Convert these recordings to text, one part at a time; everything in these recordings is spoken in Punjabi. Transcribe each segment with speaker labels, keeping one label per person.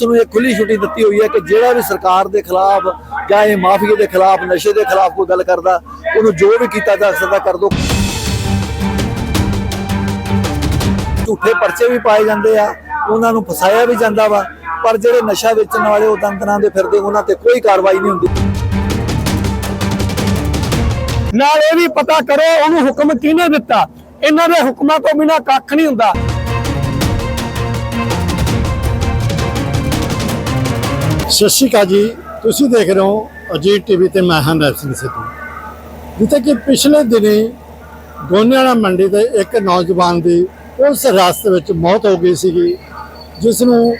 Speaker 1: ਪੁਲਿਸ ਨੂੰ ਇਹ ਖੁੱਲੀ ਛੁੱਟੀ ਦਿੱਤੀ ਹੋਈ ਹੈ ਕਿ ਜਿਹੜਾ ਵੀ ਸਰਕਾਰ ਦੇ ਖਿਲਾਫ ਜਾਂ ਇਹ ਮਾਫੀਏ ਦੇ ਖਿਲਾਫ, ਨਸ਼ੇ ਦੇ ਖਿਲਾਫ ਕੋਈ ਗੱਲ ਕਰਦਾ, ਉਹਨੂੰ ਜੋ ਵੀ ਕੀਤਾ ਜਾ ਸਕਦਾ ਕਰ ਦੋ। ਝੂਠੇ ਪਰਚੇ ਵੀ ਪਾਏ ਜਾਂਦੇ ਆ, ਉਹਨਾਂ ਨੂੰ ਫਸਾਇਆ ਵੀ ਜਾਂਦਾ ਵਾ, ਪਰ ਜਿਹੜੇ ਨਸ਼ਾ ਵੇਚਣ ਵਾਲੇ ਉਹ ਤੰਤਰਾਂ ਦੇ ਫਿਰਦੇ, ਉਹਨਾਂ ਤੇ ਕੋਈ ਕਾਰਵਾਈ ਨਹੀਂ ਹੁੰਦੀ।
Speaker 2: ਨਾਲ ਇਹ ਵੀ ਪਤਾ ਕਰੋ, ਉਹਨੂੰ ਹੁਕਮ ਕਿਹਨੇ ਦਿੱਤਾ? ਇਹਨਾਂ ਦੇ ਹੁਕਮਾਂ ਤੋਂ ਬਿਨਾ ਕੱਖ ਨਹੀਂ ਹੁੰਦਾ।
Speaker 3: ਸਤਿ ਸ਼੍ਰੀ ਅਕਾਲ ਜੀ। ਤੁਸੀਂ ਦੇਖ ਰਹੇ ਹੋ ਅਜੀਤ ਟੀਵੀ ਤੇ ਮੈਂ ਹਾਂ ਨਰਸਿੰਘ ਸਿੰਘ ਸਿੱਧੂ। ਜਿੱਥੇ ਕਿ ਪਿਛਲੇ ਦਿਨੀ ਗੋਨਿਆਣਾ ਮੰਡੀ ਦੇ ਇੱਕ ਨੌਜਵਾਨ ਦੀ ਉਸ ਰਾਸਤੇ ਵਿੱਚ ਮੌਤ ਹੋ ਗਈ ਸੀਗੀ ਜਿਸ ਨੂੰ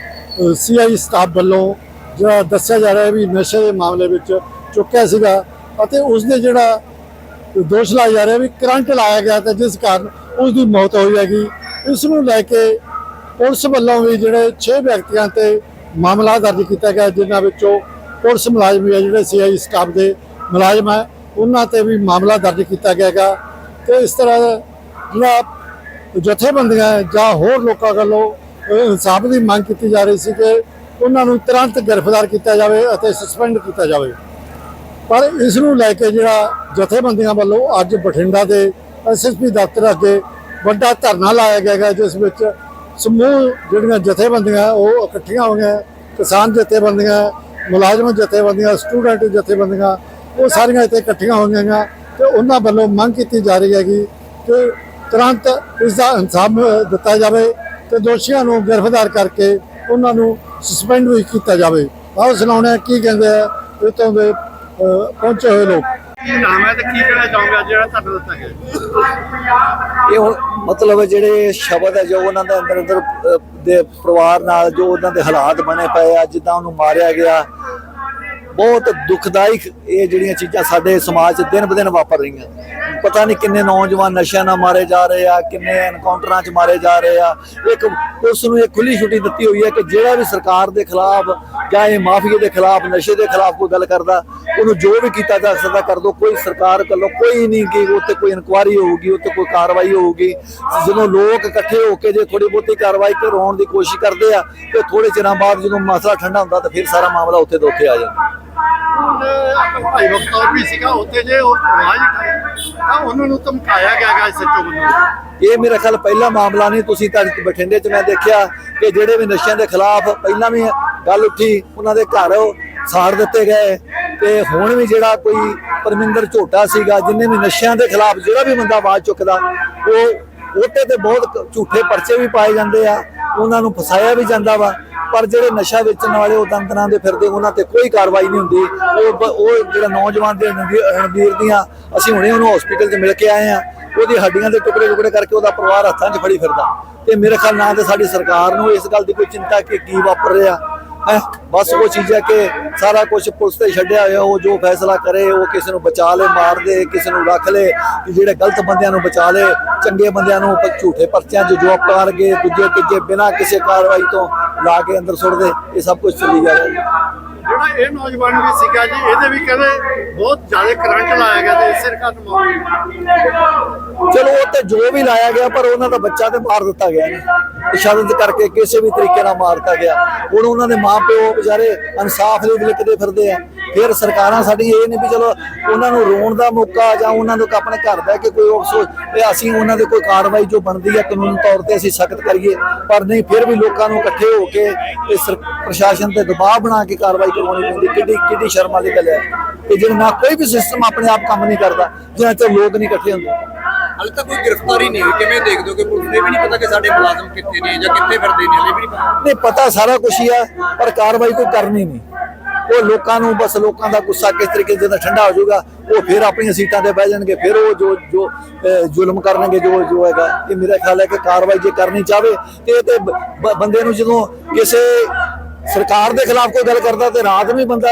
Speaker 3: ਸੀਆਈ ਸਟਾਫ ਵੱਲੋਂ ਜਿਹੜਾ ਦੱਸਿਆ ਜਾ ਰਿਹਾ ਵੀ ਨਸ਼ੇ ਦੇ ਮਾਮਲੇ ਵਿੱਚ ਚੁੱਕਿਆ ਸੀਗਾ ਅਤੇ ਉਸ ਦੇ ਜਿਹੜਾ ਦੋਸ਼ ਲਾਇਆ ਜਾ ਰਿਹਾ ਵੀ ਕਰੰਟ ਲਾਇਆ ਗਿਆ ਤੇ ਜਿਸ ਕਾਰਨ ਉਸ ਦੀ ਮੌਤ ਹੋਈ ਹੈਗੀ। ਇਸ ਨੂੰ ਲੈ ਕੇ ਪੁਲਿਸ ਵੱਲੋਂ ਵੀ ਜਿਹੜੇ 6 ਵਿਅਕਤੀਆਂ ਤੇ ਮਾਮਲਾ ਦਰਜ ਕੀਤਾ ਗਿਆ ਜਿਨ੍ਹਾਂ ਵਿੱਚੋਂ ਪੁਲਿਸ ਮੁਲਾਜ਼ਮ ਵੀ ਹੈ, ਜਿਹੜੇ ਸੀਆਈ ਸਟਾਫ ਦੇ ਮੁਲਾਜ਼ਮ ਹੈ, ਉਹਨਾਂ ਤੇ ਵੀ ਮਾਮਲਾ ਦਰਜ ਕੀਤਾ ਗਿਆ ਹੈਗਾ। ਤੇ ਇਸ ਤਰ੍ਹਾਂ ਜਿਹੜਾ ਜਥੇਬੰਦੀਆਂ ਜਾਂ ਹੋਰ ਲੋਕਾਂ ਵੱਲੋਂ ਇਨਸਾਫ ਦੀ ਮੰਗ ਕੀਤੀ ਜਾ ਰਹੀ ਸੀ ਕਿ ਉਹਨਾਂ ਨੂੰ ਤੁਰੰਤ ਗ੍ਰਿਫਤਾਰ ਕੀਤਾ ਜਾਵੇ ਅਤੇ ਸਸਪੈਂਡ ਕੀਤਾ ਜਾਵੇ। ਪਰ ਇਸ ਨੂੰ ਲੈ ਕੇ ਜਿਹੜਾ ਜਥੇਬੰਦੀਆਂ ਵੱਲੋਂ ਅੱਜ ਬਠਿੰਡਾ ਦੇ ਐਸਐਸਪੀ ਦਫ਼ਤਰ ਅੱਗੇ ਵੱਡਾ ਧਰਨਾ ਲਾਇਆ ਗਿਆ ਜਿਸ ਵਿੱਚ ਸਮੂਹ ਜਿਹੜੀਆਂ ਜਥੇਬੰਦੀਆਂ, ਉਹ ਇਕੱਠੀਆਂ ਹੋਈਆਂ, ਕਿਸਾਨ ਜਥੇਬੰਦੀਆਂ, ਮੁਲਾਜ਼ਮ ਜਥੇਬੰਦੀਆਂ, ਸਟੂਡੈਂਟ ਜਥੇਬੰਦੀਆਂ, ਉਹ ਸਾਰੀਆਂ ਇੱਥੇ ਇਕੱਠੀਆਂ ਹੋਈਆਂ ਤੇ ਉਹਨਾਂ ਵੱਲੋਂ ਮੰਗ ਕੀਤੀ ਜਾ ਰਹੀ ਹੈਗੀ ਕਿ ਤੁਰੰਤ ਇਸ ਦਾ ਇਨਸਾਫ ਦਿੱਤਾ ਜਾਵੇ ਤੇ ਦੋਸ਼ੀਆਂ ਨੂੰ ਗ੍ਰਿਫਤਾਰ ਕਰਕੇ ਉਹਨਾਂ ਨੂੰ ਸਸਪੈਂਡ ਵੀ ਕੀਤਾ ਜਾਵੇ। ਆਓ ਸੁਣਾਉਣੇ ਆ ਕੀ ਕਹਿੰਦੇ ਆ ਇਤੋਂ ਦੇ ਪਹੁੰਚੇ ਹੋਏ ਲੋਕ।
Speaker 4: ਨਾਮ ਹੈ ਤੇ ਕੀ ਕਹਿਣਾ ਚਾਹੋਗੇ ਅੱਜ ਜਿਹੜਾ ਤੁਹਾਨੂੰ ਦਿੱਤਾ ਗਿਆ
Speaker 1: ਇਹ ਹੁਣ ਮਤਲਬ ਜਿਹੜੇ ਸ਼ਬਦ ਹੈ ਜੋ ਉਹਨਾਂ ਦੇ ਅੰਦਰ ਅੰਦਰ ਦੇ ਪਰਿਵਾਰ ਨਾਲ ਜੋ ਉਹਨਾਂ ਦੇ ਹਾਲਾਤ ਬਣੇ ਪਏ ਆ, ਜਿੱਦਾਂ ਉਹਨੂੰ ਮਾਰਿਆ ਗਿਆ ਬਹੁਤ ਦੁਖਦਾਇਕ ਇਹ ਜਿਹੜੀਆਂ ਚੀਜ਼ਾਂ ਸਾਡੇ ਸਮਾਜ 'ਚ ਦਿਨ ਬਦਿਨ ਵਾਪਰ ਰਹੀਆਂ। ਪਤਾ ਨਹੀਂ ਕਿੰਨੇ ਨੌਜਵਾਨ ਨਸ਼ਿਆਂ ਨਾਲ ਮਾਰੇ ਜਾ ਰਹੇ ਆ, ਕਿੰਨੇ ਐਨਕਾਊਂਟਰਾਂ 'ਚ ਮਾਰੇ ਜਾ ਰਹੇ ਆ। ਇੱਕ ਪੁਲਿਸ ਨੂੰ ਇਹ ਖੁੱਲੀ ਛੁੱਟੀ ਦਿੱਤੀ ਹੋਈ ਹੈ ਕਿ ਜਿਹੜਾ ਵੀ ਸਰਕਾਰ ਦੇ ਖਿਲਾਫ ਜਾਂ ਇਹ ਮਾਫੀਏ ਦੇ ਖਿਲਾਫ, ਨਸ਼ੇ ਦੇ ਖਿਲਾਫ ਕੋਈ ਗੱਲ ਕਰਦਾ, ਉਹਨੂੰ ਜੋ ਵੀ ਕੀਤਾ ਜਾ ਸਕਦਾ ਕਰ ਦੋ। ਕੋਈ ਸਰਕਾਰ ਵੱਲੋਂ ਕੋਈ ਨਹੀਂ ਕਿ ਉੱਤੇ ਕੋਈ ਇਨਕੁਆਰੀ ਹੋਊਗੀ ਉੱਤੇ ਕੋਈ ਕਾਰਵਾਈ ਹੋਊਗੀ। ਜਦੋਂ ਲੋਕ ਇਕੱਠੇ ਹੋ ਕੇ ਜੇ ਥੋੜੀ ਬਹੁਤੀ ਕਾਰਵਾਈ ਕਰਵਾਉਣ ਦੀ ਕੋਸ਼ਿਸ਼ ਕਰਦੇ ਆ, ਤੇ ਥੋੜੇ ਚਿਰਾਂ ਬਾਅਦ ਜਦੋਂ ਮਸਲਾ ਠੰਡਾ ਹੁੰਦਾ, ਤਾਂ ਫਿਰ ਸਾਰਾ ਮਾਮਲਾ ਉੱਥੇ ਦੇ ਉੱਥੇ ਆ ਜਾਂਦਾ।
Speaker 4: ਭਾਈ ਬਖਤੌਰ ਵੀ ਸੀਗਾ ਉੱਥੇ ਜੇ ਉਹ ਆਵਾਜ਼ ਤਾਂ ਉਹਨਾਂ ਨੂੰ ਧਮਕਾਇਆ ਗਿਆ ਗਾ ਸੱਚੋ ਵੱਲੋਂ।
Speaker 1: ਇਹ ਮੇਰਾ ਖਿਆਲ ਪਹਿਲਾ ਮਾਮਲਾ ਨਹੀਂ, ਤੁਸੀਂ ਤਾਂ ਬਠਿੰਡੇ 'ਚ ਮੈਂ ਦੇਖਿਆ ਕਿ ਜਿਹੜੇ ਵੀ ਨਸ਼ਿਆਂ ਦੇ ਖਿਲਾਫ ਪਹਿਲਾਂ ਵੀ ਗੱਲ ਉੱਠੀ, ਉਹਨਾਂ ਦੇ ਘਰ ਸਾੜ ਦਿੱਤੇ ਗਏ। ਤੇ ਹੁਣ ਵੀ ਜਿਹੜਾ ਕੋਈ ਪਰਮਿੰਦਰ ਝੋਟਾ ਸੀਗਾ, ਜਿੰਨੇ ਵੀ ਨਸ਼ਿਆਂ ਦੇ ਖਿਲਾਫ ਜਿਹੜਾ ਵੀ ਬੰਦਾ ਆਵਾਜ਼ ਚੁੱਕਦਾ, ਉਹ ਉਹਤੇ ਤੇ ਬਹੁਤ ਝੂਠੇ ਪਰਚੇ ਵੀ ਪਾਏ ਜਾਂਦੇ ਆ, ਉਹਨਾਂ ਨੂੰ ਫਸਾਇਆ ਵੀ ਜਾਂਦਾ ਵਾ, ਪਰ ਜਿਹੜੇ ਨਸ਼ਾ ਵੇਚਣ ਵਾਲੇ ਉਹ ਤੰਤਰਾਂ ਦੇ ਫਿਰਦੇ, ਉਹਨਾਂ ਤੇ ਕੋਈ ਕਾਰਵਾਈ ਨਹੀਂ ਹੁੰਦੀ। ਉਹ ਬ- ਉਹ ਜਿਹੜਾ ਨੌਜਵਾਨ ਦੇ ਰਣਵੀਰ ਦੀਆਂ, ਅਸੀਂ ਹੁਣੇ ਉਹਨੂੰ ਹਸਪੀਟਲ 'ਚ ਮਿਲ ਕੇ ਆਏ ਆ, ਉਹਦੀ ਹੱਡੀਆਂ ਦੇ ਟੁਕੜੇ ਟੁਕੜੇ ਕਰਕੇ ਉਹਦਾ ਪਰਿਵਾਰ ਹੱਥਾਂ 'ਚ ਫੜੀ ਫਿਰਦਾ। ਤੇ ਮੇਰੇ ਖਿਆਲ ਨਾਲ ਤੇ ਸਾਡੀ ਸਰਕਾਰ ਨੂੰ ਇਸ ਗੱਲ ਦੀ ਕੋਈ ਚਿੰਤਾ ਕਿ ਕੀ ਵਾਪਰ ਰਿਹਾ ਬਸ ਉਹ ਚੀਜ਼ ਹੈ ਕਿ ਸਾਰਾ ਕੁਝ ਪੁਲਿਸ ਤੇ ਛੱਡਿਆ ਹੋਇਆ, ਉਹ ਜੋ ਫੈਸਲਾ ਕਰੇ, ਉਹ ਕਿਸੇ ਨੂੰ ਬਚਾ ਲੇ, ਮਾਰ ਦੇ, ਕਿਸੇ ਨੂੰ ਰੱਖ ਲੇ, ਕਿ ਜਿਹੜੇ ਗਲਤ ਬੰਦਿਆਂ ਨੂੰ ਬਚਾ ਲੇ, ਚੰਗੇ ਬੰਦਿਆਂ ਨੂੰ ਝੂਠੇ ਪਰਚਿਆਂ 'ਚ ਜੋਬ ਕਰਕੇ ਦੂਜੇ, ਤੀਜੇ ਬਿਨਾਂ ਕਿਸੇ ਕਾਰਵਾਈ ਤੋਂ ਲਾ ਕੇ ਅੰਦਰ ਸੁੱਟ ਦੇ, ਇਹ ਸਭ ਕੁਝ ਚੱਲੀ ਜਾ ਰਿਹਾ ਹੈ।
Speaker 4: ਜਿਹੜਾ ਇਹ ਨੌਜਵਾਨ ਵੀ ਸੀਗਾ ਜੀ, ਇਹਦੇ ਵੀ ਕਹਿੰਦੇ ਬਹੁਤ ਜ਼ਿਆਦਾ ਕਰੰਟ ਲਾਇਆ ਗਿਆ ਤੇ ਇਸੇ ਕਾਰਨ ਮੌਤ
Speaker 1: ਚਲੋ, ਉਹ ਤੇ ਜੋ ਵੀ ਲਾਇਆ ਗਿਆ, ਪਰ ਉਹਨਾਂ ਦਾ ਬੱਚਾ ਤੇ ਮਾਰ ਦਿੱਤਾ ਗਿਆ ਨੇ ਇਸ਼ਾਰਤ ਕਰਕੇ ਕਿਸੇ ਵੀ ਤਰੀਕੇ ਨਾਲ ਮਾਰ ਗਿਆ। ਹੁਣ ਉਹਨਾਂ ਦੇ ਮਾਪਿਓ ਵਿਚਾਰੇ ਇਨਸਾਫ ਲਈ ਵਿਲਕਦੇ ਫਿਰਦੇ ਆ। ਫਿਰ ਸਰਕਾਰਾਂ ਸਾਡੀ ਇਹ ਨਹੀਂ ਵੀ ਚਲੋ, ਉਹਨਾਂ ਨੂੰ ਰੋਣ ਦਾ ਮੌਕਾ ਜਾਂ ਉਹਨਾਂ ਨੂੰ ਆਪਣੇ ਘਰ ਬਹਿ ਕੇ ਕੋਈ ਅਫਸੋਸ ਤੇ ਅਸੀਂ ਉਹਨਾਂ ਦੇ ਕੋਈ ਕਾਰਵਾਈ ਜੋ ਬਣਦੀ ਹੈ ਕਾਨੂੰਨ ਤੌਰ ਤੇ ਅਸੀਂ ਸਖਤ ਕਰੀਏ। ਪਰ ਨਹੀਂ, ਫਿਰ ਵੀ ਲੋਕਾਂ ਨੂੰ ਇਕੱਠੇ ਹੋ ਕੇ ਤੇ ਪ੍ਰਸ਼ਾਸਨ ਤੇ ਦਬਾਅ ਬਣਾ ਕੇ ਕਾਰਵਾਈ ਕਰਵਾਉਣੀ ਪੈਂਦੀ ਕਿੱਡੀ ਕਿੱਡੀ ਸ਼ਰਮ ਵਾਲੀ ਗੱਲ ਹੈ। ਕਿ ਜੇ ਨਾ ਕੋਈ ਵੀ ਸਿਸਟਮ ਆਪਣੇ ਆਪ ਕੰਮ ਨਹੀਂ ਕਰਦਾ ਜਿੰਨਾ ਚਿਰ ਲੋਕ ਨਹੀਂ ਇਕੱਠੇ ਹੁੰਦੇ।
Speaker 5: ਹਾਲੇ ਤੱਕ ਕੋਈ ਗ੍ਰਿਫਤਾਰੀ ਨਹੀਂ ਹੋਈ ਕਿਵੇਂ ਦੇਖਦੇ ਹੋ ਕਿ ਪੁਲਿਸ ਨੇ ਵੀ ਨਹੀਂ ਪਤਾ ਕਿ ਸਾਡੇ ਮੁਲਾਜ਼ਮ ਕਿੱਥੇ ਨੇ ਜਾਂ ਕਿੱਥੇ ਫਿਰਦੇ ਨੇ ਹਲੇ ਵੀ ਨਹੀਂ ਪਤਾ।
Speaker 1: ਨਹੀਂ ਪਤਾ ਸਾਰਾ ਕੁਝ ਹੀ ਆ ਪਰ ਕਾਰਵਾਈ ਕੋਈ ਕਰਨੀ ਨਹੀਂ। ਉਹ ਲੋਕਾਂ ਨੂੰ ਬਸ ਲੋਕਾਂ ਦਾ ਗੁੱਸਾ ਕਿਸ ਤਰੀਕੇ ਜਦੋਂ ਠੰਡਾ ਹੋ ਜਾਊਗਾ ਉਹ ਫਿਰ ਆਪਣੀਆਂ ਸੀਟਾਂ ਤੇ ਬਹਿ ਜਾਣਗੇ ਫਿਰ ਉਹ ਜੋ ਜੋ ਜ਼ੁਲਮ ਕਰਨਗੇ ਜੋ ਜੋ ਹੈਗਾ। ਇਹ ਮੇਰਾ ਖਿਆਲ ਹੈ ਕਿ ਕਾਰਵਾਈ ਜੇ ਕਰਨੀ ਚਾਹਵੇ ਤੇ ਇਹ ਤੇ ਬੰਦੇ ਨੂੰ ਜਦੋਂ ਕਿਸੇ ਸਰਕਾਰ ਦੇ ਖਿਲਾਫ ਕੋਈ ਗੱਲ ਕਰਦਾ ਤੇ ਰਾਤ ਹੀ ਬੰਦਾ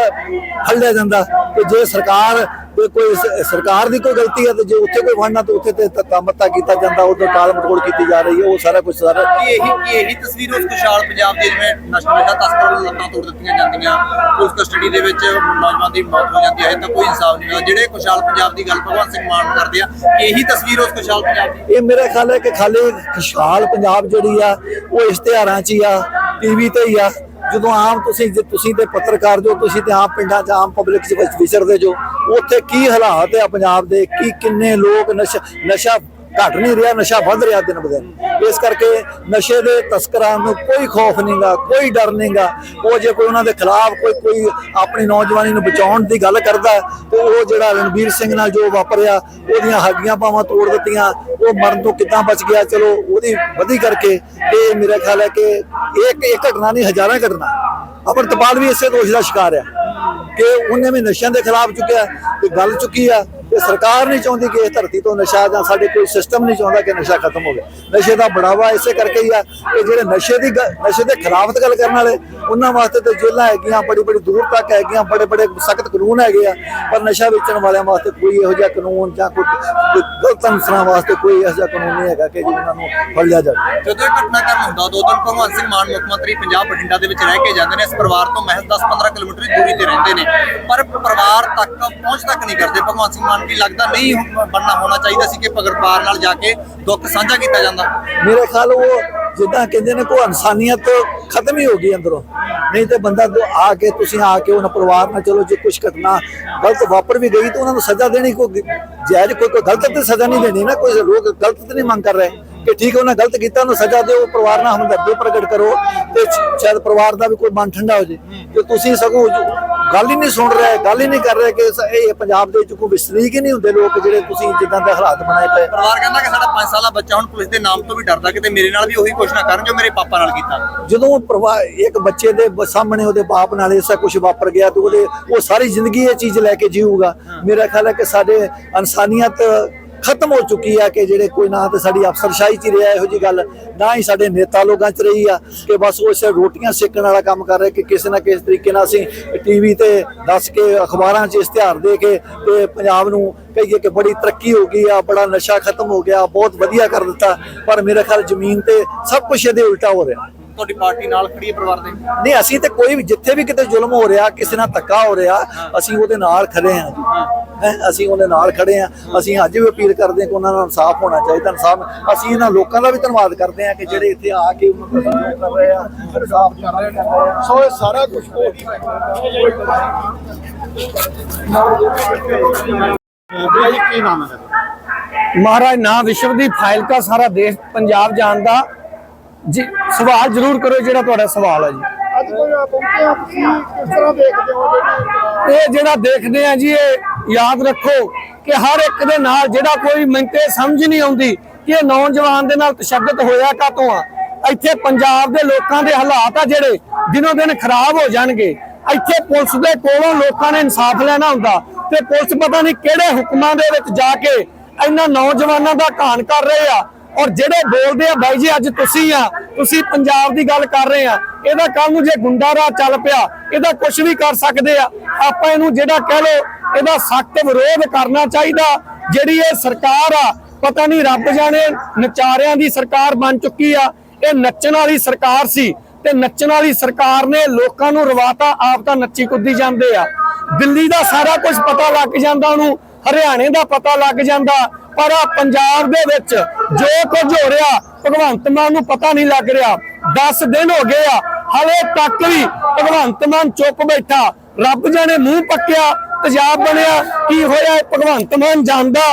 Speaker 1: ਹੱਲਿਆ ਜਾਂਦਾ ਤੇ ਜੇ ਸਰਕਾਰ ਤੇ ਕੋਈ ਸਰਕਾਰ ਦੀ ਕੋਈ ਗਲਤੀ ਹੈ ਤੇ ਜੇ ਉੱਥੇ ਕੋਈ ਫੜਨਾ ਤੇ ਉੱਥੇ ਤੇ ਤਮਤਾ ਕੀਤਾ ਜਾਂਦਾ ਉਦੋਂ ਟਾਲ ਮਟੋਲ ਕੀਤੀ ਜਾ ਰਹੀ ਹੈ ਉਹ ਸਾਰਾ ਕੁਝ ਸਾਰਾ
Speaker 5: ਕੀ ਇਹੀ ਕੀ ਇਹੀ ਤਸਵੀਰ ਉਸ ਖੁਸ਼ਹਾਲ ਪੰਜਾਬ ਦੀ ਜਿਵੇਂ ਨਸ਼ਾ ਤਸਕਰਾਂ ਲੱਤਾਂ ਤੋੜ ਦਿੱਤੀਆਂ ਜਾਂਦੀਆਂ ਪੁਲਿਸ ਕਸਟਡੀ ਦੇ ਵਿੱਚ ਨੌਜਵਾਨ ਦੀ ਮੌਤ ਹੋ ਜਾਂਦੀ ਹੈ ਤਾਂ ਕੋਈ ਇਨਸਾਫ ਨਹੀਂ ਹੋਇਆ ਜਿਹੜੇ ਖੁਸ਼ਹਾਲ ਪੰਜਾਬ ਦੀ ਗੱਲ ਭਗਵੰਤ ਸਿੰਘ ਮਾਨ ਕਰਦੇ ਆ ਕੀ ਇਹੀ ਤਸਵੀਰ ਉਸ ਖੁਸ਼ਹਾਲ ਪੰਜਾਬ ਦੀ?
Speaker 1: ਇਹ ਮੇਰਾ ਖਿਆਲ ਹੈ ਕਿ ਖਾਲੀ ਖੁਸ਼ਹਾਲ ਪੰਜਾਬ ਜਿਹੜੀ ਆ ਉਹ ਇਸ਼ਤਿਹਾਰਾਂ 'ਚ ਹੀ ਆ ਟੀਵੀ ਤੇ ਹੀ ਆ। ਜਦੋਂ ਆਮ ਤੁਸੀਂ ਜੇ ਤੁਸੀਂ ਤੇ ਪੱਤਰਕਾਰ ਜੋ, ਤੁਸੀਂ ਤੇ ਆਮ ਪਿੰਡਾਂ 'ਚ, ਆਮ ਪਬਲਿਕ 'ਚ ਵਿਚ- ਵਿਚਰਦੇ ਜੋ, ਉੱਥੇ ਕੀ ਹਾਲਾਤ ਹੈ ਪੰਜਾਬ ਦੇ? ਕੀ ਕਿੰਨੇ ਲੋਕ ਨਸ਼ਾ ਨਸ਼ਾ ਘਟ ਨਹੀਂ ਰਿਹਾ ਨਸ਼ਾ ਵੱਧ ਰਿਹਾ ਦਿਨ ਬ ਦਿਨ। ਇਸ ਕਰਕੇ ਨਸ਼ੇ ਦੇ ਤਸਕਰਾਂ ਨੂੰ ਕੋਈ ਖੌਫ ਨਹੀਂਗਾ ਕੋਈ ਡਰ ਨਹੀਂਗਾ। ਉਹ ਜੇ ਕੋਈ ਉਹਨਾਂ ਦੇ ਖਿਲਾਫ ਕੋਈ ਕੋਈ ਆਪਣੀ ਨੌਜਵਾਨੀ ਨੂੰ ਬਚਾਉਣ ਦੀ ਗੱਲ ਕਰਦਾ ਹੈ, ਤੇ ਉਹ ਜਿਹੜਾ ਰਣਬੀਰ ਸਿੰਘ ਨਾਲ ਜੋ ਵਾਪਰਿਆ ਉਹਦੀਆਂ ਹੱਡੀਆਂ ਪਾਵਾਂ ਤੋੜ ਦਿੱਤੀਆਂ ਉਹ ਮਰਨ ਤੋਂ ਕਿੱਦਾਂ ਬਚ ਗਿਆ? ਚਲੋ ਉਹਦੀ ਵਧੀ ਕਰਕੇ ਇਹ ਮੇਰਾ ਖਿਆਲ ਹੈ ਕਿ ਇੱਕ ਇੱਕ ਘਟਨਾ ਨਹੀਂ ਹਜ਼ਾਰਾਂ ਹੀ ਘਟਨਾ। ਅਮਰਤਪਾਲ ਵੀ ਇਸੇ ਦੋਸ਼ ਦਾ ਸ਼ਿਕਾਰ ਹੈ ਕਿ ਉਹਨੇ ਵੀ ਨਸ਼ਿਆਂ ਦੇ ਖਿਲਾਫ ਚੁੱਕਿਆ ਤੇ ਗੱਲ ਚੁੱਕੀ ਆ। ਤੇ ਸਰਕਾਰ ਨਹੀਂ ਚਾਹੁੰਦੀ ਕਿ ਇਸ ਧਰਤੀ ਤੋਂ ਨਸ਼ਾ ਜਾਂ ਸਾਡੇ ਕੋਈ ਸਿਸਟਮ ਨਹੀਂ ਚਾਹੁੰਦਾ ਕਿ ਨਸ਼ਾ ਖਤਮ ਹੋਵੇ। ਨਸ਼ੇ ਦਾ ਬੜਾਵਾ ਇਸੇ ਕਰਕੇ ਹੀ ਆ ਕਿ ਜਿਹੜੇ ਨਸ਼ੇ ਦੀ ਗ- ਨਸ਼ੇ ਦੇ ਖਿਲਾਫ ਗੱਲ ਕਰਨ ਵਾਲੇ, ਉਹਨਾਂ ਵਾਸਤੇ ਤੇ ਜੇਲ੍ਹਾਂ ਹੈਗੀਆਂ ਬੜੀ ਬੜੀ ਦੂਰ ਤੱਕ ਹੈਗੀਆਂ ਬੜੇ ਬੜੇ ਸਖਤ ਕਾਨੂੰਨ ਹੈਗੇ ਆ, ਪਰ ਨਸ਼ਾ ਵੇਚਣ ਵਾਲਿਆਂ ਵਾਸਤੇ ਕੋਈ ਇਹੋ ਜਿਹਾ ਕਾਨੂੰਨ ਜਾਂ ਕੋਈ ਕੋਈ ਗਲਤ ਅਨਸਰਾਂ ਵਾਸਤੇ ਕੋਈ ਇਹੋ ਜਿਹਾ ਕਾਨੂੰਨ ਨਹੀਂ ਹੈਗਾ ਕਿ ਜਿਹਨਾਂ ਨੂੰ ਫੜ ਲਿਆ ਜਾਵੇ।
Speaker 5: ਜਦੋਂ ਇਹ ਘਟਨਾਕ੍ਰਮ ਹੁੰਦਾ ਦੋ ਦਿਨ ਭਗਵੰਤ ਸਿੰਘ ਮਾਨ ਮੁੱਖ ਮੰਤਰੀ ਪੰਜਾਬ ਬਠਿੰਡਾ ਦੇ ਵਿੱਚ ਰਹਿ ਕੇ ਜਾਂਦੇ ਨੇ, ਇਸ ਪਰਿਵਾਰ ਤੋਂ ਮਹਿਜ਼ 10-15 ਕਿਲੋਮੀਟਰ ਦੀ ਦੂਰੀ ਤੇ ਰਹਿੰਦੇ ਨੇ। ਪਰ ਪਰਿਵਾਰ ਤੱਕ ਪਹੁੰਚ ਤੱਕ ਨਹੀਂ ਕਰਦੇ, ਭਗਵੰਤ ਸਿੰਘ ਮਾਨ ਕੀ ਲੱਗਦਾ ਨਹੀਂ ਬਣਨਾ ਹੋਣਾ ਚਾਹੀਦਾ ਸੀ ਕਿ ਪਰਿਵਾਰ ਨਾਲ ਜਾ ਕੇ ਦੁੱਖ ਸਾਂਝਾ ਕੀਤਾ ਜਾਂਦਾ।
Speaker 1: ਮੇਰੇ ਖਿਆਲ ਉਹ ਜਿੱਦਾਂ ਕਹਿੰਦੇ ਨੇ ਕੋਈ ਇਨਸਾਨੀਅਤ ਖਤਮ ਹੀ ਹੋ ਗਈ ਅੰਦਰੋਂ। ਨਹੀਂ ਤੇ ਬੰਦਾ ਆ ਕੇ ਤੁਸੀਂ ਆ ਕੇ ਉਹਨਾਂ ਪਰਿਵਾਰ ਨਾਲ ਚਲੋ, ਜੇ ਕੁਝ ਘਟਨਾ ਗਲਤ ਵਾਪਰ ਵੀ ਗਈ ਤਾਂ ਉਹਨਾਂ ਨੂੰ ਸਜ਼ਾ ਦੇਣੀ ਕੋਈ ਜਾਇਜ਼ ਕੋਈ ਕੋਈ ਗਲਤ ਤੇ ਸਜ਼ਾ ਨਹੀਂ ਦੇਣੀ ਨਾ, ਕੋਈ ਲੋਕ ਗਲਤ ਤੇ ਨਹੀਂ ਮੰਗ ਕਰ ਰਹੇ। ਕਿ ਠੀਕ ਹੈ ਉਹਨਾਂ ਗਲਤ ਕੀਤਾ ਉਹਨੂੰ ਸਜ਼ਾ ਦਿਓ ਪਰਿਵਾਰ ਨਾਲ ਹਮਦਰਦੀ ਪ੍ਰਗਟ ਕਰੋ ਤੇ ਸ਼ਾਇਦ ਪਰਿਵਾਰ ਦਾ ਵੀ ਕੋਈ ਮਨ ਠੰਡਾ ਹੋ ਜੇ। ਜੇ ਤੁਸੀਂ ਸਗੋਂ ਗੱਲ ਹੀ ਨਹੀਂ ਸੁਣ ਰਹੇ ਗੱਲ ਹੀ ਨਹੀਂ ਕਰ ਰਹੇ ਕਿ ਇਹ ਪੰਜਾਬ ਦੇ ਵਿੱਚ ਕੋਈ ਵਿਸਰੀਕ ਹੀ ਨਹੀਂ ਹੁੰਦੇ ਲੋਕ ਜਿਹੜੇ ਤੁਸੀਂ ਜਿੱਦਾਂ ਦੇ ਹਾਲਾਤ ਬਣਾਏ ਪਏ।
Speaker 5: ਪਰਿਵਾਰ ਕਹਿੰਦਾ ਕਿ ਸਾਡਾ 5 ਸਾਲਾ ਬੱਚਾ ਹੁਣ ਪੁਲਿਸ ਦੇ ਨਾਮ ਤੋਂ ਵੀ ਡਰਦਾ ਕਿਤੇ ਮੇਰੇ ਨਾਲ ਵੀ ਉਹੀ ਕੁਛ ਨਾ ਕਰਨ ਜੋ ਮੇਰੇ ਪਾਪਾ ਨਾਲ ਕੀਤਾ।
Speaker 1: ਜਦੋਂ ਪਰਿਵਾਰ ਇੱਕ ਬੱਚੇ ਦੇ ਸਾਹਮਣੇ ਉਹਦੇ ਬਾਪ ਨਾਲ ਐਸਾ ਕੁਝ ਵਾਪਰ ਗਿਆ ਤੇ ਉਹਦੇ ਉਹ ਸਾਰੀ ਜ਼ਿੰਦਗੀ ਇਹ ਚੀਜ਼ ਲੈ ਕੇ ਜੀਊਗਾ। ਮੇਰਾ ਖਿਆਲ ਹੈ ਕਿ ਸਾਡੇ ਇਨਸਾਨੀਅਤ ਖਤਮ ਹੋ ਚੁੱਕੀ ਆ ਕਿ ਜਿਹੜੇ ਕੋਈ ਨਾ ਤੇ ਸਾਡੀ ਅਫਸਰਸ਼ਾਹੀ ਚ ਹੀ ਰਿਹਾ ਇਹੋ ਜੀ ਗੱਲ, ਨਾ ਹੀ ਸਾਡੇ ਨੇਤਾ ਲੋਕਾਂ ਚ ਰਹੀ ਆ ਕਿ ਬਸ ਉਹ ਸਿਰ ਰੋਟੀਆਂ ਸੇਕਣ ਵਾਲਾ ਕੰਮ ਕਰ ਰਿਹਾ ਕਿ ਕਿਸੇ ਨਾ ਕਿਸੇ ਤਰੀਕੇ ਨਾਲ ਅਸੀਂ ਟੀਵੀ ਤੇ ਦੱਸ ਕੇ, ਅਖਬਾਰਾਂ 'ਚ ਇਸ਼ਤਿਹਾਰ ਦੇ ਕੇ ਤੇ ਪੰਜਾਬ ਨੂੰ ਕਹੀਏ ਕਿ ਬੜੀ ਤਰੱਕੀ ਹੋ ਗਈ ਆ, ਬੜਾ ਨਸ਼ਾ ਖਤਮ ਹੋ ਗਿਆ, ਬਹੁਤ ਵਧੀਆ ਕਰ ਦਿੱਤਾ, ਪਰ ਮੇਰੇ ਖਿਆਲ ਜ਼ਮੀਨ ਤੇ ਸਭ ਕੁਝ ਇਹਦੇ ਉਲਟਾ ਹੋ ਰਿਹਾ।
Speaker 5: ਤੁਹਾਡੀ ਪਾਰਟੀ ਨਾਲ ਖੜੀ ਹੈ ਪਰਿਵਾਰ ਦੇ?
Speaker 1: ਨਹੀਂ ਅਸੀਂ ਤੇ ਕੋਈ ਵੀ ਜਿੱਥੇ ਵੀ ਕਿਤੇ ਜ਼ੁਲਮ ਹੋ ਰਿਹਾ ਕਿਸੇ ਨਾਲ ਧੱਕਾ ਹੋ ਰਿਹਾ ਅਸੀਂ ਉਹਦੇ ਨਾਲ ਖੜੇ ਹਾਂ ਜੀ। ਹੈਂ, ਅਸੀਂ ਉਹਦੇ ਨਾਲ ਖੜੇ ਹਾਂ। ਅਸੀਂ ਅੱਜ ਵੀ ਅਪੀਲ ਕਰਦੇ ਹਾਂ ਕਿ ਉਹਨਾਂ ਨਾਲ ਇਨਸਾਫ ਹੋਣਾ ਚਾਹੀਦਾ ਇਨਸਾਫ ਅਸੀਂ ਇਹਨਾਂ ਲੋਕਾਂ ਦਾ ਵੀ ਧੰਨਵਾਦ ਕਰਦੇ ਹਾਂ ਕਿ ਜਿਹੜੇ ਇੱਥੇ ਆ ਕੇ ਉਹਨਾਂ ਦਾ ਸਹਿਯੋਗ ਕਰ ਰਹੇ ਆ ਇਨਸਾਫ ਕਰ ਰਹੇ ਨੇ।
Speaker 4: ਸੋ ਇਹ ਸਾਰਾ ਕੁਝ
Speaker 2: ਮਹਾਰਾਜ ਨਾ ਵਿਸ਼ਵਦੀਪ ਫਾਇਲਕਾ ਸਾਰਾ ਦੇਸ਼ ਪੰਜਾਬ ਜਾਣਦਾ। ਜੀ ਸਵਾਲ ਜ਼ਰੂਰ ਕਰੋ ਜਿਹੜਾ ਤੁਹਾਡਾ ਸਵਾਲ ਹੈ ਜੀ।
Speaker 4: ਅੱਜ ਕੋਈ ਪਹੁੰਚੇ ਆ ਤੁਸੀਂ ਕਿਸ ਤਰ੍ਹਾਂ ਦੇਖਦੇ ਹੋ ਜਿਹੜੀ
Speaker 2: ਇਹ ਜਿਹੜਾ ਦੇਖਦੇ ਆ ਜੀ ਇਹ ਯਾਦ ਰੱਖੋ ਕਿ ਹਰ ਇੱਕ ਦੇ ਨਾਲ ਜਿਹੜਾ ਕੋਈ ਮੈਨੂੰ ਤੇ ਸਮਝ ਨਹੀਂ ਆਉਂਦੀ ਕਿ ਇਹ ਨੌਜਵਾਨ ਦੇ ਨਾਲ ਤਸ਼ੱਦਦ ਹੋਇਆ ਕਾਤੋਂ ਆ। ਇੱਥੇ ਪੰਜਾਬ ਦੇ ਲੋਕਾਂ ਦੇ ਹਾਲਾਤ ਆ ਜਿਹੜੇ ਦਿਨੋ ਦਿਨ ਖਰਾਬ ਹੋ ਜਾਣਗੇ। ਇੱਥੇ ਪੁਲਿਸ ਦੇ ਕੋਲੋਂ ਲੋਕਾਂ ਨੇ ਇਨਸਾਫ ਲੈਣਾ ਹੁੰਦਾ ਤੇ ਪੁਲਿਸ ਪਤਾ ਨਹੀਂ ਕਿਹੜੇ ਹੁਕਮਾਂ ਦੇ ਵਿੱਚ ਜਾ ਕੇ ਇਹਨਾਂ ਨੌਜਵਾਨਾਂ ਦਾ ਘਾਣ ਕਰ ਰਹੇ ਆ। ਔਰ ਜਿਹੜੇ ਬੋਲਦੇ ਆ ਬਾਈ ਜੀ, ਅੱਜ ਤੁਸੀਂ ਆ, ਤੁਸੀਂ ਪੰਜਾਬ ਦੀ ਗੱਲ ਕਰ ਰਹੇ ਆ। ਇਹਦਾ ਕੱਲ ਨੂੰ ਜੇ ਗੁੰਡਾ ਰਾਹ ਚੱਲ ਪਿਆ, ਇਹਦਾ ਕੁਝ ਵੀ ਕਰ ਸਕਦੇ ਆ। ਆਪਾਂ ਇਹਨੂੰ ਜਿਹੜਾ ਕਹਿ ਲੋ ਇਹਦਾ ਸਖਤ ਵਿਰੋਧ ਕਰਨਾ ਚਾਹੀਦਾ। ਜਿਹੜੀ ਇਹ ਸਰਕਾਰ ਆ, ਪਤਾ ਨਹੀਂ ਰੱਬ ਜਾਣੇ ਨਚਾਰਿਆਂ ਦੀ ਸਰਕਾਰ ਬਣ ਚੁੱਕੀ ਆ। ਇਹ ਨੱਚਣ ਵਾਲੀ ਸਰਕਾਰ ਸੀ ਤੇ ਨੱਚਣ ਵਾਲੀ ਸਰਕਾਰ ਨੇ ਲੋਕਾਂ ਨੂੰ ਰਵਾਤਾ, ਆਪ ਤਾਂ ਨੱਚੀ ਕੁੱਦੀ ਜਾਂਦੇ ਆ। ਦਿੱਲੀ ਦਾ ਸਾਰਾ ਕੁਝ ਪਤਾ ਲੱਗ ਜਾਂਦਾ ਉਹਨੂੰ। ਹਰਿਆਣੇ ਦਾ ਪਤਾ ਲੱਗ ਜਾਂਦਾ, ਪਰ ਆ ਪੰਜਾਬ ਦੇ ਵਿੱਚ ਜੋ ਕੁਝ ਹੋ ਰਿਹਾ, ਭਗਵੰਤ ਮਾਨ ਨੂੰ ਪਤਾ ਨਹੀਂ ਲੱਗ ਰਿਹਾ। 10 ਦਿਨ ਹੋ ਗਏ ਆ, ਹਲੇ ਤੱਕ ਵੀ ਭਗਵੰਤ ਮਾਨ ਚੁੱਪ ਬੈਠਾ। ਰੱਬ ਜਾਣੇ ਮੂੰਹ ਪੱਕਿਆ, ਤੇਜ਼ਾਬ ਬਣਿਆ, ਕੀ ਹੋਇਆ ਭਗਵੰਤ ਮਾਨ ਜਾਣਦਾ?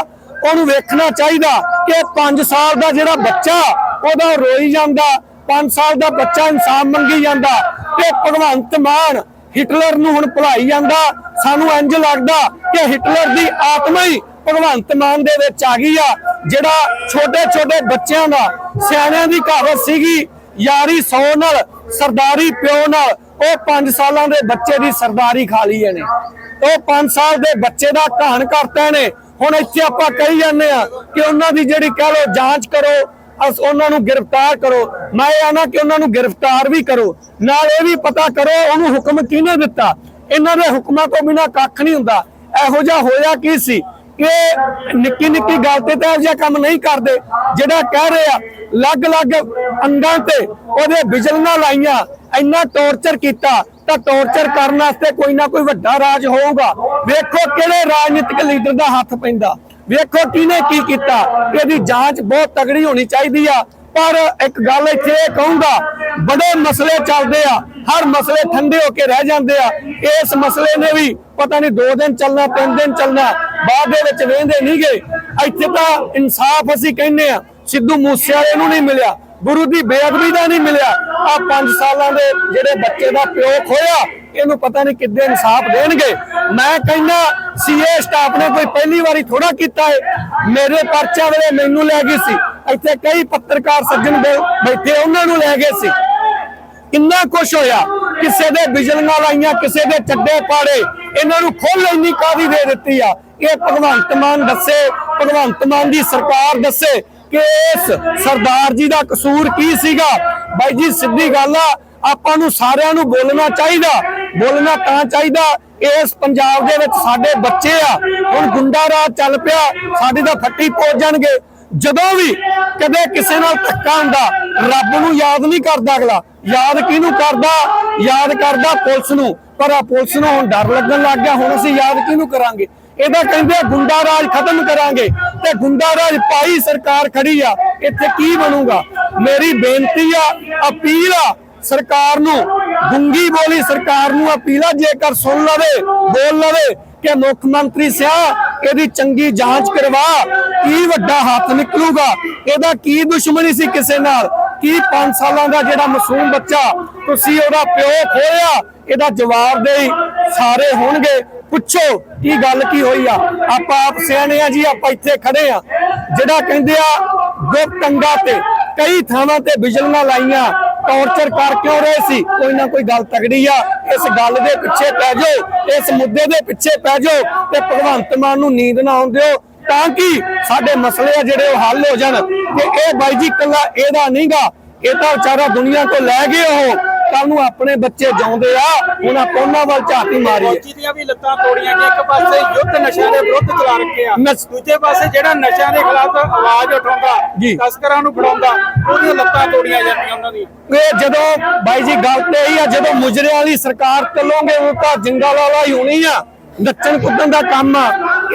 Speaker 2: ਉਹਨੂੰ ਵੇਖਣਾ ਚਾਹੀਦਾ ਕਿ 5 ਸਾਲ ਦਾ ਜਿਹੜਾ ਬੱਚਾ, ਉਹਦਾ ਰੋਈ ਜਾਂਦਾ। 5 ਸਾਲ ਦਾ ਬੱਚਾ ਇਨਸਾਫ ਮੰਗੀ ਜਾਂਦਾ। ਤੇ ਭਗਵੰਤ ਮਾਨ ਹਿਟਲਰ ਨੂੰ ਹੁਣ ਭੁਲਾਈ ਜਾਂਦਾ। ਸਾਨੂੰ ਇੰਜ ਲੱਗਦਾ ਕਿ ਹਿਟਲਰ ਦੀ ਆਤਮਾ ਹੀ ਭਗਵੰਤ ਮਾਨ ਦੇ ਵਿੱਚ ਆ ਗਈ ਆ, ਜਿਹੜਾ ਛੋਟੇ ਛੋਟੇ ਬੱਚਿਆਂ ਦਾ, ਸਿਆਣਿਆਂ ਦੀ ਕਹਾਵਤ ਸੀਗੀ, ਯਾਰੀ ਸੌ ਨਾਲ, ਸਰਦਾਰੀ ਪਿਓ ਨਾਲ, ਉਹ 5 ਸਾਲਾਂ ਦੇ ਬੱਚੇ ਦੀ ਸਰਦਾਰੀ ਖਾ ਲਈ ਇਹਨੇ। ਉਹ 5 ਸਾਲ ਦੇ ਬੱਚੇ ਦਾ ਕਹਾਣ ਕਰਤਾ ਨੇ ਹੁਣ ਇੱਥੇ ਆਪਾਂ ਕਹੀ ਜਾਂਦੇ ਆ ਕਿ ਉਹਨਾਂ ਦੀ ਜਿਹੜੀ ਕਹਿ ਲੋ ਜਾਂਚ ਕਰੋ ਅਸ ਉਹਨਾਂ ਨੂੰ ਗ੍ਰਿਫਤਾਰ ਕਰੋ। ਮੈਂ ਇਹ ਆਣਾ ਕਿ ਉਹਨਾਂ ਨੂੰ ਗ੍ਰਿਫਤਾਰ ਵੀ ਕਰੋ। ਨਾਲ ਇਹ ਵੀ ਪਤਾ ਕਰੋ, ਉਹਨੂੰ ਹੁਕਮ ਕਿਹਨੇ ਦਿੱਤਾ? ਇਹਨਾਂ ਦੇ ਹੁਕਮਾਂ ਤੋਂ ਬਿਨਾ ਕੱਖ ਨਹੀਂ ਹੁੰਦਾ। ਇਹੋ ਜਿਹਾ ਹੋਇਆ ਕੀ ਸੀ? ਕਿ ਨਿੱਕੀ ਨਿੱਕੀ ਗੱਲ ਤੇ ਤਾਂ ਜਿਹਾ ਕੰਮ ਨਹੀਂ ਕਰਦੇ। ਜਿਹੜਾ ਕਹਿ ਰਹੇ ਆ ਲੱਗ-ਲੱਗ ਅੰਗਾਂ ਤੇ ਉਹਦੇ ਬਿਜਲੀਆਂ ਲਾਈਆਂ, ਇੰਨਾ ਟੌਰਚਰ ਕੀਤਾ, ਤਾਂ ਟੌਰਚਰ ਕਰਨ ਵਾਸਤੇ ਕੋਈ ਨਾ ਕੋਈ ਵੱਡਾ ਰਾਜ ਹੋਊਗਾ। ਵੇਖੋ ਕਿਹੜੇ ਰਾਜਨੀਤਿਕ ਲੀਡਰ ਦਾ ਹੱਥ ਪੈਂਦਾ। ਵੇਖੋ ਕਿਹਨੇ ਕੀ ਕੀਤਾ। ਇਹਦੀ ਜਾਂਚ ਬਹੁਤ ਤਗੜੀ ਹੋਣੀ ਚਾਹੀਦੀ ਆ। ਪਰ ਇੱਕ ਗੱਲ ਇੱਥੇ ਇਹ ਕਹੂੰਗਾ, ਬੜੇ ਮਸਲੇ ਚੱਲਦੇ ਆ। ਹਰ ਮਸਲੇ ਠੰਡੇ ਹੋ ਕੇ ਰਹਿ ਜਾਂਦੇ ਆ। ਇਸ ਮਸਲੇ ਨੇ ਵੀ ਪਤਾ ਨਹੀਂ 2 ਦਿਨ ਚੱਲਣਾ 3 ਦਿਨ ਚੱਲਣਾ, ਬਾਅਦ ਦੇ ਵਿੱਚ ਵੇਂਦੇ ਨਹੀਂਗੇ ਇੱਥੇ ਤਾਂ ਇਨਸਾਫ ਅਸੀਂ ਕਹਿੰਦੇ ਆ, ਸਿੱਧੂ ਮੂਸੇਵਾਲੇ ਨੂੰ ਨਹੀਂ ਮਿਲਿਆ। ਗੁਰੂ ਦੀ ਬੇਅਦਬੀ ਦਾ ਨਹੀਂ ਮਿਲਿਆ। ਆ 5 ਸਾਲਾਂ ਦੇ ਜਿਹੜੇ ਬੱਚੇ ਦਾ ਪਿਓ ਖੋਇਆ ਇਹਨੂੰ ਪਤਾ ਨਹੀਂ ਕਿੱਦੇ ਇਨਸਾਫ ਦੇਣਗੇ। ਮੈਂ ਕਹਿੰਦਾ ਸੀਏ ਸਟਾਫ ਨੇ ਕੋਈ ਪਹਿਲੀ ਵਾਰੀ ਥੋੜਾ ਕੀਤਾ ਹੈ ਮੇਰੇ ਪਰਚਾ ਵੇਲੇ ਮੈਨੂੰ ਲੈ ਗਈ ਸੀ। ਇੱਥੇ ਕਈ ਪੱਤਰਕਾਰ ਸੱਜਣ ਬੈ- ਬੈਠੇ ਉਹਨਾਂ ਨੂੰ ਲੈ ਗਏ ਸੀ। ਕਿੰਨਾ ਕੁਛ ਹੋਇਆ। ਕਿਸੇ ਦੇ ਬਿਜਲੀਆਂ ਲਾਈਆਂ ਕਿਸੇ ਦੇ ਚੱਡੇ ਪਾੜੇ। ਇਹਨਾਂ ਨੂੰ ਖੁੱਲ ਇੰਨੀ ਕਾਦੀ ਦੇ ਦਿੱਤੀ ਆ? ਇਹ ਭਗਵੰਤ ਮਾਨ ਦੱਸੇ, ਭਗਵੰਤ ਮਾਨ ਦੀ ਸਰਕਾਰ ਦੱਸੇ। ਕਿ ਇਸ ਸਰਦਾਰ ਜੀ ਦਾ ਕਸੂਰ ਕੀ ਸੀਗਾ? ਬਾਈ ਜੀ, ਸਿੱਧੀ ਗੱਲ ਆ, ਆਪਾਂ ਨੂੰ ਸਾਰਿਆਂ ਨੂੰ ਬੋਲਣਾ ਚਾਹੀਦਾ। ਬੋਲਣਾ ਤਾਂ ਚਾਹੀਦਾ, ਇਸ ਪੰਜਾਬ ਦੇ ਵਿੱਚ ਸਾਡੇ ਬੱਚੇ ਆ, ਹੁਣ ਗੁੰਡਾ ਰਾਜ ਚੱਲ ਪਿਆ, ਸਾਡੇ ਤਾਂ ਫੱਟੀ ਪਹੁੰਚ ਜਾਣਗੇ। ਜਦੋਂ ਵੀ ਕਦੇ ਕਿਸੇ ਨਾਲ ਧੱਕਾ ਹੁੰਦਾ, ਰੱਬ ਨੂੰ ਯਾਦ ਨਹੀਂ ਕਰਦਾ ਅਗਲਾ। ਯਾਦ ਕਿਹਨੂੰ ਕਰਦਾ? ਯਾਦ ਕਰਦਾ ਪੁਲਿਸ ਨੂੰ। ਪਰ ਆ ਪੁਲਿਸ ਨੂੰ ਹੁਣ ਡਰ ਲੱਗਣ ਲੱਗ ਗਿਆ, ਹੁਣ ਅਸੀਂ ਯਾਦ ਕਿਹਨੂੰ ਕਰਾਂਗੇ? ਇਹਦਾ ਕਹਿੰਦੇ ਗੁੰਡਾ ਰਾਜ ਖਤਮ ਕਰਾਂਗੇ ਤੇ ਗੁੰਡਾ ਰਾਜ ਪਾਈ ਸਰਕਾਰ ਖੜੀ ਆ, ਇੱਥੇ ਕੀ ਬਣੂਗਾ? ਮੇਰੀ ਬੇਨਤੀ ਆ, ਅਪੀਲ ਆ, ਸਰਕਾਰ ਨੂੰ ਗੁੰਗੀ ਬੋਲੀ ਸਰਕਾਰ ਨੂੰ ਅਪੀਲ ਆ, ਜੇਕਰ ਸੁਣ ਲਵੇ, ਬੋਲ ਲਵੇ ਕਿ ਮੁੱਖ ਮੰਤਰੀ ਸਿਆ, ਇਹਦੀ ਚੰਗੀ ਜਾਂਚ ਕਰਵਾ, ਕੀ ਵੱਡਾ ਹੱਥ ਨਿਕਲੂਗਾ? ਇਹਦਾ ਕੀ ਦੁਸ਼ਮਣੀ ਸੀ ਕਿਸੇ ਨਾਲ? ਕੀ 5 ਸਾਲਾਂ ਦਾ ਜਿਹੜਾ ਮਾਸੂਮ ਬੱਚਾ, ਤੁਸੀਂ ਉਹਦਾ ਪਿਓ ਖੋਇਆ ਇਹਦਾ ਜਵਾਬ ਦੇਈ ਸਾਰੇ ਹੋਣਗੇ। ਪੁੱਛੋ ਕੀ ਗੱਲ ਕੀ ਹੋਈ ਆ? ਆਪਾਂ ਆਪ ਸਿਆਣੇ ਆ ਜੀ, ਆਪਾਂ ਇੱਥੇ ਖੜੇ ਆ। ਜਿਹੜਾ ਕਹਿੰਦੇ ਆ ਗੁਪਤੰਗਾ ਤੇ, ਕਈ ਥਾਵਾਂ ਤੇ ਬਿਜਲੀਆਂ ਲਾਈਆਂ, ਟੌਰਚਰ ਕਰ ਕਿਉਂ ਰਹੇ ਸੀ। ਕੋਈ ਨਾ ਕੋਈ ਗੱਲ ਤਗੜੀ ਆ। ਇਸ ਗੱਲ ਦੇ ਪਿੱਛੇ ਪੈ ਜਾਓ, ਇਸ ਮੁੱਦੇ ਦੇ ਪਿੱਛੇ ਪੈ ਜਾਓ ਤੇ ਭਗਵੰਤ ਮਾਨ ਨੂੰ ਨੀਂਦ ਨਾ ਆਉਣ ਦਿਓ। ਤਾਂ ਕਿ ਸਾਡੇ ਮਸਲੇ ਆ ਜਿਹੜੇ ਉਹ ਹੱਲ ਹੋ ਜਾਣ। ਤੇ ਇਹ ਬਾਈ ਜੀ ਕੱਲਾ ਇਹਦਾ ਨਹੀਂਗਾ ਇਹ ਤਾਂ ਵਿਚਾਰਾ ਦੁਨੀਆ ਤੋਂ ਲੈ ਗਏ ਉਹ। ਕੱਲ ਨੂੰ ਆਪਣੇ ਬੱਚੇ ਜਾਉਂਦੇ ਆ ਹੁਣ ਆਪਾਂ ਉਹਨਾਂ ਵੱਲ ਝਾਤੀ ਮਾਰੀਏ।
Speaker 6: ਫੌਜੀ ਦੀਆਂ ਵੀ ਲੱਤਾਂ ਤੋੜੀਆਂ ਗਈਆਂ ਇੱਕ ਪਾਸੇ ਯੁੱਧ ਨਸ਼ਿਆਂ ਦੇ ਵਿਰੁੱਧ ਚਲਾ ਰੱਖੇ ਆ
Speaker 2: ਨਸ਼-
Speaker 6: ਦੂਜੇ ਪਾਸੇ ਜਿਹੜਾ ਨਸ਼ਿਆਂ ਦੇ ਖਿਲਾਫ ਆਵਾਜ਼ ਉਠਾਉਂਦਾ
Speaker 2: ਜੀ।
Speaker 6: ਤਸਕਰਾਂ ਨੂੰ ਫੜਾਉਂਦਾ ਉਹਦੀਆਂ ਲੱਤਾਂ ਤੋੜੀਆਂ ਜਾਂਦੀਆਂ ਉਹਨਾਂ ਦੀਆਂ
Speaker 2: ਇਹ ਜਦੋਂ ਬਾਈ ਜੀ ਗੱਲ ਤੇ ਇਹੀ ਆ ਜਦੋਂ ਮੁਜਰਿਆਂ ਵਾਲੀ ਸਰਕਾਰ ਚੱਲੋਗੇ ਉਹ ਤਾਂ ਜਿੰਗਲ ਵਾਲਾ ਹੀ ਹੋਣੀ ਆ ਨੱਚਣ ਕੁੱਦਣ ਦਾ ਕੰਮ ਆ।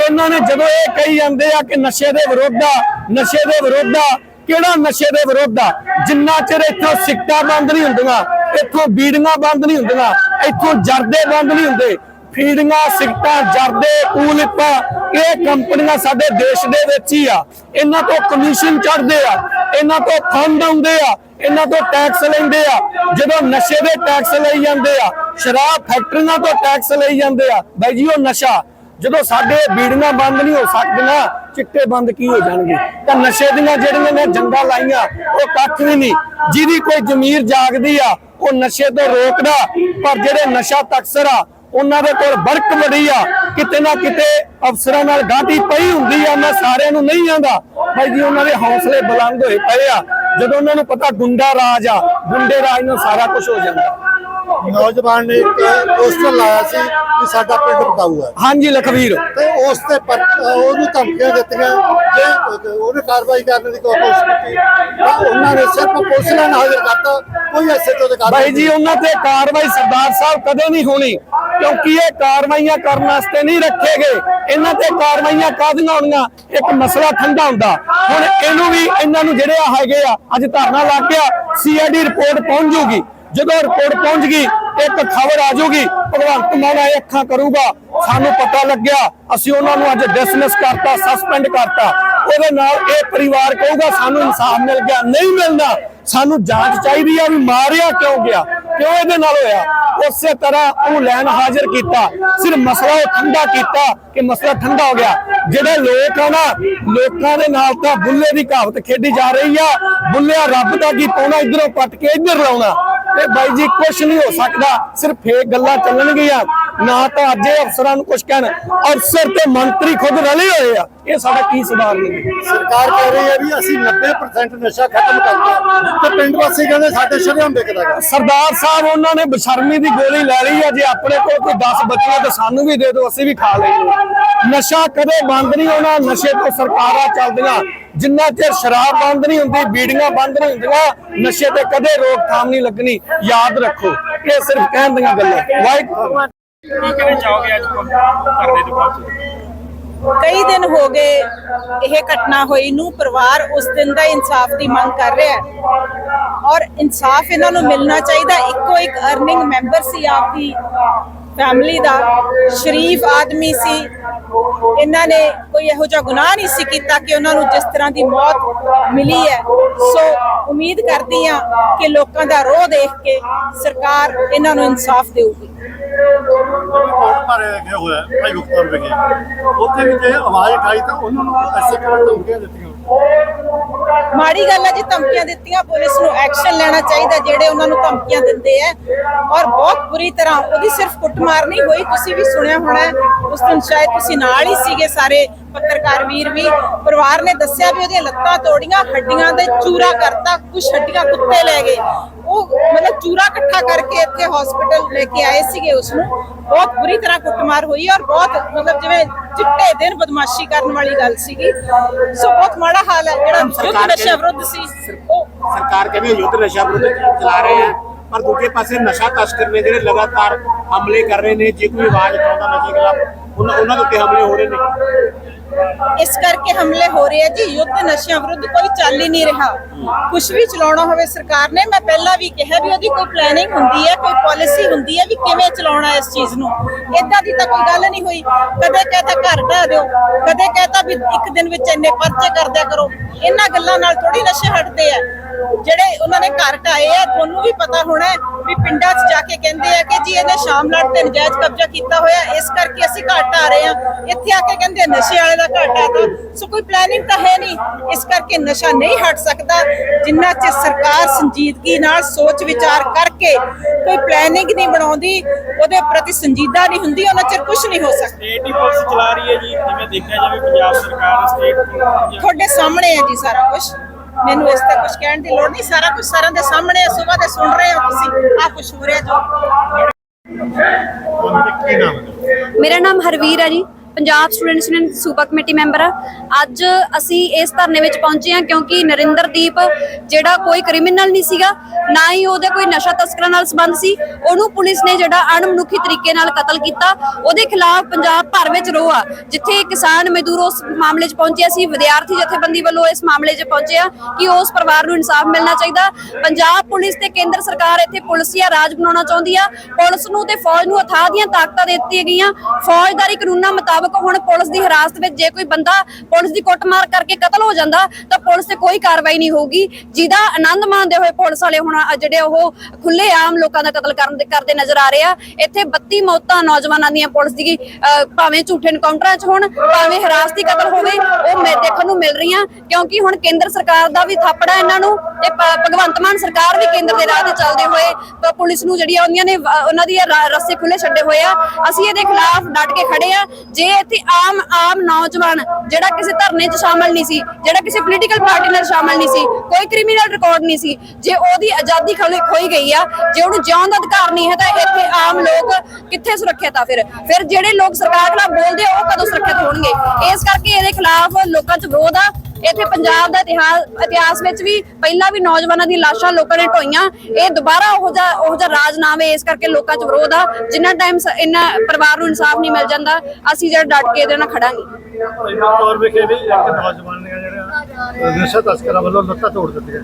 Speaker 2: ਇਹਨਾਂ ਨੇ ਜਦੋਂ ਇਹ ਕਹੀ ਜਾਂਦੇ ਆ ਕਿ ਨਸ਼ੇ ਦੇ ਵਿਰੁੱਧ ਆ ਨਸ਼ੇ ਦੇ ਵਿਰੁੱਧ ਆ ਕਿਹੜਾ ਨਸ਼ੇ ਦੇ ਵਿਰੁੱਧ ਆ? ਜਿੰਨਾ ਚਿਰ ਇੱਥੋਂ ਸਿੱਕਾ ਬੰਦ ਨਹੀਂ ਹੁੰਦੀਆਂ ਇੱਥੋਂ ਬੀੜੀਆਂ ਬੰਦ ਨਹੀਂ ਹੁੰਦੀਆਂ, ਇੱਥੋਂ ਜਰਦੇ ਬੰਦ ਨਹੀਂ ਹੁੰਦੇ। ਫੀਡੀਆਂ ਸਿਗਟਾਂ, ਜਰਦੇ ਕੂਲਿਪਾ ਇਹ ਕੰਪਨੀਆਂ ਸਾਡੇ ਦੇਸ਼ ਦੇ ਵਿੱਚ ਹੀ ਆ। ਇਹਨਾਂ ਤੋਂ ਕਮਿਸ਼ਨ ਚੜਦੇ ਆ, ਇਹਨਾਂ ਤੋਂ ਫੰਡ ਆਉਂਦੇ ਆ, ਇਹਨਾਂ ਤੋਂ ਟੈਕਸ ਲੈਂਦੇ ਆ। ਜਦੋਂ ਨਸ਼ੇ ਦੇ ਟੈਕਸ ਲਈ ਜਾਂਦੇ ਆ, ਸ਼ਰਾਬ ਫੈਕਟਰੀਆਂ ਤੋਂ ਟੈਕਸ ਲਈ ਜਾਂਦੇ ਆ, ਬਾਈ ਜੀ, ਉਹ ਨਸ਼ਾ ਜਦੋਂ ਸਾਡੇ ਬੀੜੀਆਂ ਬੰਦ ਨਹੀਂ ਹੋ ਸਕਦੀਆਂ, ਚਿੱਟੇ ਬੰਦ ਕੀ ਹੋ ਜਾਣਗੇ? ਤਾਂ ਨਸ਼ੇ ਦੀਆਂ ਜਿਹੜੀਆਂ ਨੇ ਜੰਗਾਂ ਲਾਈਆਂ, ਉਹ ਕੱਖ ਵੀ ਨਹੀਂ। ਜਿਹਦੀ ਕੋਈ ਜ਼ਮੀਰ ਜਾਗਦੀ ਆ, ਉਹ ਨਸ਼ੇ ਤੋਂ ਰੋਕਦਾ। ਪਰ ਜਿਹੜੇ ਨਸ਼ਾ ਤਕਸਰ ਆ, ਉਹਨਾਂ ਦੇ ਕੋਲ ਬਰਕ ਬੜੀ ਆ। ਕਿਤੇ ਨਾ ਕਿਤੇ ਅਫਸਰਾਂ ਨਾਲ ਗਾਂਢੀ ਪਈ ਹੁੰਦੀ ਆ, ਮੈਂ ਸਾਰਿਆਂ ਨੂੰ ਨਹੀਂ ਆਂਦਾ। ਬਾਈ ਜੀ, ਉਹਨਾਂ ਦੇ ਹੌਸਲੇ ਬੁਲੰਦ ਹੋਏ ਪਏ ਆ। ਜਦੋਂ ਉਹਨਾਂ ਨੂੰ ਪਤਾ ਗੁੰਡਾ ਰਾਜ ਆ, ਗੁੰਡੇ ਰਾਜ ਨਾਲ ਸਾਰਾ ਕੁਝ ਹੋ ਜਾਂਦਾ।
Speaker 3: ਨੌਜਵਾਨ ਨੇ ਇੱਕ ਪੋਸਟਰ ਲਾਇਆ ਸੀ ਕਿ ਸਾਡਾ ਪਿੰਡ ਬਤਾਊ ਹੈ
Speaker 2: ਹਾਂਜੀ ਲਖਵੀਰ
Speaker 3: ਤੇ ਉਸ ਤੇ ਪਰ- ਉਹਨੂੰ ਧਮਕੀਆਂ ਦਿੱਤੀਆਂ ਜੇ ਉਹਨੇ ਕਾਰਵਾਈ ਕਰਨ ਦੀ ਕੋਸ਼ਿਸ਼ ਕੀਤੀ ਤਾਂ ਉਹਨਾਂ ਨੇ ਸਿਰਫ ਪੁਲਿਸ ਨਾਲ ਹਾਜ਼ਰ ਕਰਤਾ ਕੋਈ ਐਸਐਚਓ ਦੇ ਕਾਰਵਾਈ
Speaker 2: ਬਾਈ ਜੀ ਉਹਨਾਂ ਤੇ ਕਾਰਵਾਈ ਸਰਦਾਰ ਸਾਹਿਬ ਕਦੇ ਨਹੀਂ ਹੋਣੀ ਕਿਉਂਕਿ ਇਹ ਕਾਰਵਾਈਆਂ ਕਰਨ ਵਾਸਤੇ ਨਹੀਂ ਰੱਖੇ ਗਏ। ਇਹਨਾਂ ਤੇ ਕਾਰਵਾਈਆਂ ਕਾਹਦੀਆਂ ਹੋਣੀਆਂ? ਇੱਕ ਮਸਲਾ ਠੰਡਾ ਹੁੰਦਾ। ਹੁਣ ਇਹਨੂੰ ਵੀ ਇਹਨਾਂ ਨੂੰ ਜਿਹੜੇ ਆ ਹੈਗੇ ਆ ਅੱਜ ਧਰਨਾ ਲੱਗ ਗਿਆ ਸੀਆਈਡੀ ਰਿਪੋਰਟ ਪਹੁੰਚ ਜੂਗੀ ਜਦੋਂ ਰਿਪੋਰਟ ਪਹੁੰਚ ਗਈ, ਇੱਕ ਖਬਰ ਆ ਜਾਊਗੀ, ਭਗਵੰਤ ਮਾਨ ਇਹ ਅੱਖਾਂ ਕਰੂਗਾ, ਸਾਨੂੰ ਪਤਾ ਲੱਗਿਆ, ਅਸੀਂ ਉਹਨਾਂ ਨੂੰ ਅੱਜ ਡਿਸਮਿਸ ਕਰਤਾ ਸਸਪੈਂਡ ਕਰਤਾ। ਉਹਦੇ ਨਾਲ ਇਹ ਪਰਿਵਾਰ ਕਹੂਗਾ, ਸਾਨੂੰ ਇਨਸਾਫ ਮਿਲ ਗਿਆ, ਨਹੀਂ ਮਿਲਣਾ, ਸਾਨੂੰ ਜਾਂਚ ਚਾਹੀਦੀ ਆ ਵੀ ਮਾਰਿਆ ਕਿਉਂ ਗਿਆ। ਕਿਉਂ ਇਹਦੇ ਨਾਲ ਹੋਇਆ? ਉਸੇ ਤਰ੍ਹਾਂ ਉਹਨੂੰ ਲੈਣ ਹਾਜ਼ਰ ਕੀਤਾ। ਸਿਰਫ ਮਸਲਾ ਉਹ ਠੰਡਾ ਕੀਤਾ ਕਿ ਮਸਲਾ ਠੰਡਾ ਹੋ ਗਿਆ। ਜਿਹੜੇ ਲੋਕ ਆ ਨਾ ਲੋਕਾਂ ਦੇ ਨਾਲ ਤਾਂ ਬੁੱਲੇ ਦੀ ਕਹਾਵਤ ਖੇਡੀ ਜਾ ਰਹੀ ਆ। ਬੁੱਲਿਆ ਰੱਬ ਦਾ ਕੀ ਪਾਉਣਾ ਇਧਰੋਂ ਪੱਟ ਕੇ ਇੱਧਰ ਲਾਉਣਾ। ਤੇ ਬਾਈ ਜੀ ਕੁਝ ਨਹੀਂ ਹੋ ਸਕਦਾ। ਸਿਰਫ ਫੇਕ ਗੱਲਾਂ ਚੱਲਣਗੀਆਂ। ਨਾ ਤਾਂ ਅੱਜ ਇਹ ਅਫਸਰਾਂ ਨੂੰ ਕੁਝ ਕਹਿਣ। ਅਫਸਰ ਤੇ ਮੰਤਰੀ ਖੁਦ ਰਲੇ ਹੋਏ ਆ। ਇਹ ਸਾਡਾ ਕੀ ਸੁਧਾਰ ਨਹੀਂ
Speaker 3: ਸਰਕਾਰ ਕਹਿ ਰਹੀ ਹੈ ਵੀ ਅਸੀਂ 90% ਨਸ਼ਾ ਖਤਮ ਕਰਤਾ। ਤੇ ਪਿੰਡ ਵਾਸੀ ਕਹਿੰਦੇ ਸਾਡੇ ਸ਼ਰਮ ਵਿਕਦਾ
Speaker 2: ਸਰਦਾਰ ਸਾਹਿਬ ਉਹਨਾਂ ਨੇ ਬਸ਼ਰਮੀ ਦੀ ਗੋਲੀ ਲੈ ਲਈ ਆ। ਜੇ ਆਪਣੇ ਕੋਲ ਕੋਈ 10 ਬੱਚੇ ਤਾਂ ਸਾਨੂੰ ਵੀ ਦੇ ਦਿਓ, ਅਸੀਂ ਵੀ ਖਾ ਲਈਏ ਨਸ਼ਾ ਕਦੇ ਬੰਦ ਨਹੀਂ ਹੋਣਾ, ਨਸ਼ੇ ਤੋਂ ਸਰਕਾਰਾਂ ਚੱਲਦੀਆਂ। ਜਿੰਨਾ ਚਿਰ ਸ਼ਰਾਬ ਬੰਦ ਨਹੀਂ ਹੁੰਦੀ, ਬੀੜੀਆਂ ਬੰਦ ਨਹੀਂ ਹੁੰਦੀਆਂ, ਨਸ਼ੇ ਤੇ ਕਦੇ ਰੋਕਥਾਮ ਨਹੀਂ ਲੱਗਣੀ। ਯਾਦ ਰੱਖੋ, ਇਹ ਸਿਰਫ ਕਹਿਣ ਦੀਆਂ ਗੱਲਾਂ। ਵਾਹਿਗੁਰੂ।
Speaker 6: ਕੀ ਕਹਿਣਾ ਚਾਹੋਗੇ ਅੱਜ ਧਰਨੇ ਤੋਂ ਬਾਅਦ
Speaker 7: ਕਈ ਦਿਨ ਹੋ ਗਏ ਇਹ ਘਟਨਾ ਹੋਈ ਨੂੰ ਪਰਿਵਾਰ ਉਸ ਦਿਨ ਦਾ ਇਨਸਾਫ ਦੀ ਮੰਗ ਕਰ ਰਿਹਾ ਹੈ। ਔਰ ਇਨਸਾਫ ਇਹਨਾਂ ਨੂੰ ਮਿਲਣਾ ਚਾਹੀਦਾ, ਇੱਕੋ ਇੱਕ ਅਰਨਿੰਗ ਮੈਂਬਰ ਸੀ ਆਪਦੀ ਫੈਮਿਲੀ ਦਾ, ਸ਼ਰੀਫ ਆਦਮੀ ਸੀ। ਇਹਨਾਂ ਨੇ ਕੋਈ ਇਹੋ ਜਿਹਾ ਗੁਨਾਹ ਨਹੀਂ ਸੀ ਕੀਤਾ ਕਿ ਉਹਨਾਂ ਨੂੰ ਜਿਸ ਤਰ੍ਹਾਂ ਦੀ ਮੌਤ ਮਿਲੀ ਹੈ। ਸੋ ਉਮੀਦ ਕਰਦੀ ਹਾਂ ਕਿ ਲੋਕਾਂ ਦਾ ਰੋਹ ਦੇਖ ਕੇ ਸਰਕਾਰ ਇਹਨਾਂ ਨੂੰ ਇਨਸਾਫ ਦੇਊਗੀ।
Speaker 4: ਕੋਰਟ ਮਾਰੇ ਗਏ ਹੋਇਆ ਭਾਈ ਮੁਖਤਾਰ ਵਿਖੇ। ਉੱਥੇ ਵੀ ਜੇ ਆਵਾਜ਼ ਉਠਾਈ ਤਾਂ ਉਹਨਾਂ ਨੂੰ ਐਸੇ ਕਰਨ ਧਮਕੀਆਂ ਦਿੱਤੀਆਂ।
Speaker 7: ਮਾੜੀ ਗੱਲ ਹੈ ਜੀ, ਧਮਕੀਆਂ ਦਿੱਤੀਆਂ, ਪੁਲਿਸ ਨੂੰ ਐਕਸ਼ਨ ਲੈਣਾ ਚਾਹੀਦਾ, ਜਿਹੜੇ ਉਹਨਾਂ ਨੂੰ ਧਮਕੀਆਂ ਦਿੰਦੇ ਆ। ਔਰ ਬਹੁਤ ਬੁਰੀ ਤਰ੍ਹਾਂ, ਉਹਦੀ ਸਿਰਫ ਕੁੱਟਮਾਰ ਨਹੀਂ ਹੋਈ, ਤੁਸੀਂ ਵੀ ਸੁਣਿਆ ਹੋਣਾ ਹੈ। ਉਸ ਦਿਨ ਸ਼ਾਇਦ ਤੁਸੀਂ ਨਾਲ ਹੀ ਸੀਗੇ ਸਾਰੇ ਪੱਤਰਕਾਰ ਵੀਰ ਵੀ। ਪਰਿਵਾਰ ਨੇ ਦੱਸਿਆ ਵੀ ਉਹਦੀਆਂ ਲੱਤਾਂ ਤੋੜੀਆਂ, ਹੱਡੀਆਂ ਦੇ ਚੂਰਾ ਕਰਤਾ ਕੁਝ ਹੱਡੀਆਂ ਕੁੱਤੇ ਲੈ ਗਏ। ਉਹ ਮਤਲਬ ਚੂਰਾ ਇਕੱਠਾ ਕਰਕੇ ਇੱਥੇ ਹਸਪੀਟਲ ਲੈ ਕੇ ਆਏ ਸੀਗੇ ਉਸ ਨੂੰ ਬਹੁਤ ਬੁਰੀ ਤਰ੍ਹਾਂ ਕੁੱਟਮਾਰ ਹੋਈ ਔਰ ਬਹੁਤ ਮਤਲਬ ਜਿਵੇਂ ਚਿੱਟੇ ਦਿਨ ਬਦਮਾਸ਼ੀ ਕਰਨ ਵਾਲੀ ਗੱਲ ਸੀਗੀ। ਸੋ ਬਹੁਤ ਮਾੜਾ ਹਾਲ ਹੈ ਜਿਹੜਾ ਯੁੱਧ ਨਸ਼ਾ ਵਿਰੁੱਧ ਸੀ। ਉਹ
Speaker 6: ਸਰਕਾਰ ਕਹਿੰਦੀ ਯੁੱਧ ਨਸ਼ਾ ਵਿਰੁੱਧ ਚਲਾ ਰਹੇ ਆ। ਪਰ ਦੂਜੇ ਪਾਸੇ ਨਸ਼ਾ ਤਸਕਰ ਨੇ ਜਿਹੜੇ ਲਗਾਤਾਰ ਹਮਲੇ ਕਰ ਰਹੇ ਨੇ, ਜੇ ਕੋਈ ਆਵਾਜ਼ ਉਠਾਉਂਦਾ ਨਸ਼ੇ ਖਿਲਾਫ, ਉਹਨਾਂ ਉਹਨਾਂ ਦੇ ਉੱਤੇ ਹਮਲੇ ਹੋ ਰਹੇ ਨੇ।
Speaker 7: ਇਸ ਕਰਕੇ ਹਮਲੇ ਹੋ ਰਹੇ ਆ ਜੀ। ਯੁੱਧ ਨਸ਼ਿਆਂ ਵਿਰੁੱਧ ਕੋਈ ਚੱਲ ਹੀ ਨਹੀਂ ਰਿਹਾ। ਕੁਝ ਵੀ ਚਲਾਉਣਾ ਹੋਵੇ ਸਰਕਾਰ ਨੇ, ਮੈਂ ਪਹਿਲਾਂ ਵੀ ਕਿਹਾ ਵੀ ਉਹਦੀ ਕੋਈ ਪਲੈਨਿੰਗ ਹੁੰਦੀ ਹੈ ਕੋਈ ਪਾਲਿਸੀ ਹੁੰਦੀ ਹੈ ਵੀ ਕਿਵੇਂ ਚਲਾਉਣਾ ਇਸ ਚੀਜ਼ ਨੂੰ। ਇਦਾਂ ਦੀ ਤਾਂ ਕੋਈ ਗੱਲ ਨਹੀਂ ਹੋਈ। ਕਦੇ ਕਹਤਾ ਘਰ ਢਾ ਦਿਓ, ਕਦੇ ਕਹਤਾ ਵੀ ਇੱਕ ਦਿਨ ਵਿੱਚ ਇੰਨੇ ਪਰਚੇ ਕਰਦਿਆ ਕਰੋ। ਇਹਨਾਂ ਗੱਲਾਂ ਨਾਲ ਥੋੜੀ ਨਸ਼ੇ ਹਟਦੇ ਆ। ਜਿਹੜੇ ਉਹਨਾਂ ਨੇ ਘਰ ਢਾਏ ਆ ਤੁਹਾਨੂੰ ਵੀ ਪਤਾ ਹੋਣਾ ਵੀ ਪਿੰਡਾਂ 'ਚ ਜਾ ਕੇ ਕਹਿੰਦੇ ਆ ਕਿ ਜੀ ਇਹਨੇ ਸ਼ਾਮ ਲੜ ਤੇ ਨਜਾਇਜ਼ ਕਬਜ਼ਾ ਕੀਤਾ ਹੋਇਆ। ਇਸ ਕਰਕੇ ਅਸੀਂ ਘਰ ਢਾ ਰਹੇ ਆ ਇੱਥੇ ਆ ਕੇ ਕਹਿੰਦੇ ਨਸ਼ੇ ਵਾਲੇ ਦਾ ਘਰ ਢਾਤਾ ਸੋ ਕੋਈ ਪਲੈਨਿੰਗ ਤਾਂ ਹੈ ਨਹੀਂ। ਇਸ ਕਰਕੇ ਨਸ਼ਾ ਨਹੀਂ ਹਟ ਸਕਦਾ। ਜਿੰਨਾ ਚਿਰ ਸਰਕਾਰ ਸੰਜੀਦਗੀ ਨਾਲ ਸੋਚ ਵਿਚਾਰ ਕਰਕੇ ਕੋਈ ਪਲੈਨਿੰਗ ਨਹੀਂ ਬਣਾਉਂਦੀ ਉਹਦੇ ਪ੍ਰਤੀ ਸੰਜੀਦਾ ਨਹੀਂ ਹੁੰਦੀ ਉਹਨਾਂ ਚਿਰ ਕੁਝ ਨਹੀਂ ਹੋ ਸਕਦਾ।
Speaker 6: ਸਟੇਟ ਹੀ ਪੁਲਿਸ ਚਲਾ ਰਹੀ ਹੈ ਜੀ। ਜਿਵੇਂ ਦੇਖਿਆ ਜਾਵੇ ਪੰਜਾਬ ਸਰਕਾਰ ਸਟੇਟ
Speaker 7: ਤੁਹਾਡੇ ਸਾਹਮਣੇ ਹੈ ਜੀ ਸਾਰਾ ਕੁਝ ਮੈਨੂੰ ਇਸ ਤੇ ਕੁਝ ਕਹਿਣ ਦੀ ਲੋੜ ਨਹੀਂ। ਸਾਰਾ ਕੁਝ ਸਾਰਿਆਂ ਦੇ ਸਾਹਮਣੇ ਹੈ ਸਵੇਰ ਦੇ ਸੁਣ ਰਹੇ ਹੋ ਤੁਸੀਂ। ਆ ਕੁਝ ਹੋ ਰਿਹਾ ਜੋ।
Speaker 8: ਮੇਰਾ ਨਾਮ ਹਰਵੀਰ ਹੈ ਜੀ। ਪੰਜਾਬ ਸਟੂਡੈਂਟਸ ਯੂਨੀਅਨ ਸੂਬਾ ਕਮੇਟੀ ਮੈਂਬਰ ਆ। ਅੱਜ ਅਸੀਂ ਇਸ ਧਰਨੇ ਵਿੱਚ ਪਹੁੰਚੇ ਹਾਂ ਕਿਉਂਕਿ ਨਰਿੰਦਰਦੀਪ ਜਿਹੜਾ ਕੋਈ ਕ੍ਰਿਮੀਨਲ ਨਹੀਂ ਸੀਗਾ, ਨਾ ਹੀ ਉਹਦੇ ਕੋਈ ਨਸ਼ਾ ਤਸਕਰਾਂ ਨਾਲ ਸੰਬੰਧ ਸੀ। ਉਹਨੂੰ ਪੁਲਿਸ ਨੇ ਜਿਹੜਾ ਅਣਮਨੁੱਖੀ ਤਰੀਕੇ ਨਾਲ ਕਤਲ ਕੀਤਾ। ਉਹਦੇ ਖਿਲਾਫ ਪੰਜਾਬ ਭਰ ਵਿੱਚ ਰੋਹ ਆ। ਜਿੱਥੇ ਕਿਸਾਨ ਮਜ਼ਦੂਰ ਉਸ ਮਾਮਲੇ 'ਚ ਪਹੁੰਚਿਆ ਸੀ ਵਿਦਿਆਰਥੀ ਜਥੇਬੰਦੀ ਵੱਲੋਂ ਇਸ ਮਾਮਲੇ 'ਚ ਪਹੁੰਚਿਆ ਕਿ ਉਸ ਪਰਿਵਾਰ ਨੂੰ ਇਨਸਾਫ ਮਿਲਣਾ ਚਾਹੀਦਾ। ਪੰਜਾਬ ਪੁਲਿਸ ਤੇ ਕੇਂਦਰ ਸਰਕਾਰ ਇੱਥੇ ਪੁਲਿਸੀਆ ਰਾਜ ਬਣਾਉਣਾ ਚਾਹੁੰਦੀ ਆ। ਪੁਲਿਸ ਨੂੰ ਤੇ ਫੌਜ ਨੂੰ ਅਥਾਹ ਦੀਆਂ ਤਾਕਤਾਂ ਦੇ ਦਿੱਤੀਆਂ ਗਈਆਂ। ਫੌਜਦਾਰੀ ਕਾਨੂੰਨਾਂ ਮੁਤਾਬਕ ਹੁਣ ਪੁਲਿਸ ਦੀ ਹਿਰਾਸਤ ਵਿੱਚ ਜੇ ਕੋਈ ਬੰਦਾ ਪੁਲਿਸ ਦੀ ਕੁੱਟਮਾਰ ਕਰਕੇ ਕਤਲ ਹੋ ਜਾਂਦਾ, ਤਾਂ ਪੁਲਿਸ ਤੇ ਕੋਈ ਕਾਰਵਾਈ ਨਹੀਂ ਹੋਊਗੀ। ਜਿਹਦਾ ਆਨੰਦ ਮਾਣਦੇ ਹੋਏ ਪੁਲਿਸ ਵਾਲੇ ਹੁਣ ਜਿਹੜੇ ਉਹ ਖੁੱਲੇ ਆਮ ਲੋਕਾਂ ਦਾ ਕਤਲ ਕਰਨ ਦੇ, ਕਰਦੇ ਨਜ਼ਰ ਆ ਰਹੇ ਆ। ਇੱਥੇ 32 ਮੌਤਾਂ ਨੌਜਵਾਨਾਂ ਦੀਆਂ ਪੁਲਿਸ ਦੀ ਭਾਵੇਂ ਝੂਠੇ ਐਨਕਾਊਂਟਰਾਂ 'ਚ ਹੋਣ, ਭਾਵੇਂ ਹਿਰਾਸਤੀ ਕਤਲ ਹੋਵੇ, ਉਹ ਮੈਂ, ਦੇਖਣ ਨੂੰ ਮਿਲ ਰਹੀਆਂ। ਕਿਉਂਕਿ ਹੁਣ ਕੇਂਦਰ ਸਰਕਾਰ ਦਾ ਵੀ ਥਾਪੜਾ ਇਹਨਾਂ ਨੂੰ, ਤੇ ਭਗਵੰਤ ਮਾਨ ਸਰਕਾਰ ਵੀ ਕੇਂਦਰ ਦੇ ਰਾਹ ਤੇ ਚੱਲਦੇ ਹੋਏ ਪੁਲਿਸ ਨੂੰ ਜਿਹੜੀਆਂ ਉਹਦੀਆਂ ਨੇ ਉਹਨਾਂ ਦੀ ਰ- ਰੱਸੇ ਖੁੱਲੇ ਛੱਡੇ ਹੋਏ ਆ। ਅਸੀਂ ਇਹਦੇ ਖਿਲਾਫ ਡਟ ਕੇ ਖੜੇ ਆ। ਜੇ ਇੱਥੇ ਆਮ ਆਮ ਨੌਜਵਾਨ ਜਿਹੜਾ ਕਿਸੇ ਧਰਨੇ 'ਚ ਸ਼ਾਮਲ ਨਹੀਂ ਸੀ, ਜਿਹੜਾ ਕਿਸੇ ਪੋਲੀਟੀਕਲ ਪਾਰਟੀ ਨਾਲ ਸ਼ਾਮਲ ਨਹੀਂ ਸੀ, ਕੋਈ ਕ੍ਰਿਮੀਨਲ ਰਿਕਾਰਡ ਨਹੀਂ ਸੀ, ਜੇ ਉਹਦੀ ਆਜ਼ਾਦੀ ਖੋਈ ਗਈ ਆ, ਜੇ ਉਹਨੂੰ ਜਿਉਣ ਦਾ ਅਧਿਕਾਰ ਨਹੀਂ ਹੈ ਤਾਂ ਇੱਥੇ ਆਮ ਲੋਕ ਕਿੱਥੇ ਸੁਰੱਖਿਅਤ ਆ ਫਿਰ? ਫਿਰ ਜਿਹੜੇ ਲੋਕ ਸਰਕਾਰ ਖਿਲਾਫ ਬੋਲਦੇ ਆ, ਉਹ ਕਦੋਂ ਸੁਰੱਖਿਅਤ ਹੋਣਗੇ? ਇਸ ਕਰਕੇ ਇਹਦੇ ਖਿਲਾਫ ਲੋਕਾਂ 'ਚ ਵਿਰੋਧ ਆ। ਇੱਥੇ ਪੰਜਾਬ ਦਾ ਇਤਿਹਾਸ ਵਿੱਚ ਵੀ ਪਹਿਲਾਂ ਵੀ ਨੌਜਵਾਨਾਂ ਦੀ ਲਾਸ਼ਾਂ ਲੋਕਾਂ ਨੇ ਢੋਈਆਂ ਇਹ ਦੁਬਾਰਾ ਉਹ ਜਿਹਾ ਉਹ ਜਿਹਾ ਰਾਜ ਨਾ ਇਸ ਕਰਕੇ ਲੋਕਾਂ 'ਚ ਵਿਰੋਧ ਆ ਜਿੰਨਾ ਟਾਈਮ ਇਹਨਾਂ ਪਰਿਵਾਰ ਨੂੰ ਇਨਸਾਫ ਨਹੀਂ ਮਿਲ ਜਾਂਦਾ ਅਸੀਂ ਜਿਹੜਾ ਡਟ ਕੇ ਇਹਦੇ ਨਾਲ ਖੜਾਂਗੇ
Speaker 4: ਮੁਖਤਾਰ ਵਿਖੇ ਵੀ ਇੱਕ ਨੌਜਵਾਨ ਨੇ ਜਿਹੜਾ ਨਸ਼ਾ ਤਸਕਰਾਂ ਵੱਲੋਂ ਲੱਤਾਂ ਤੋੜ ਦਿੱਤੀਆਂ?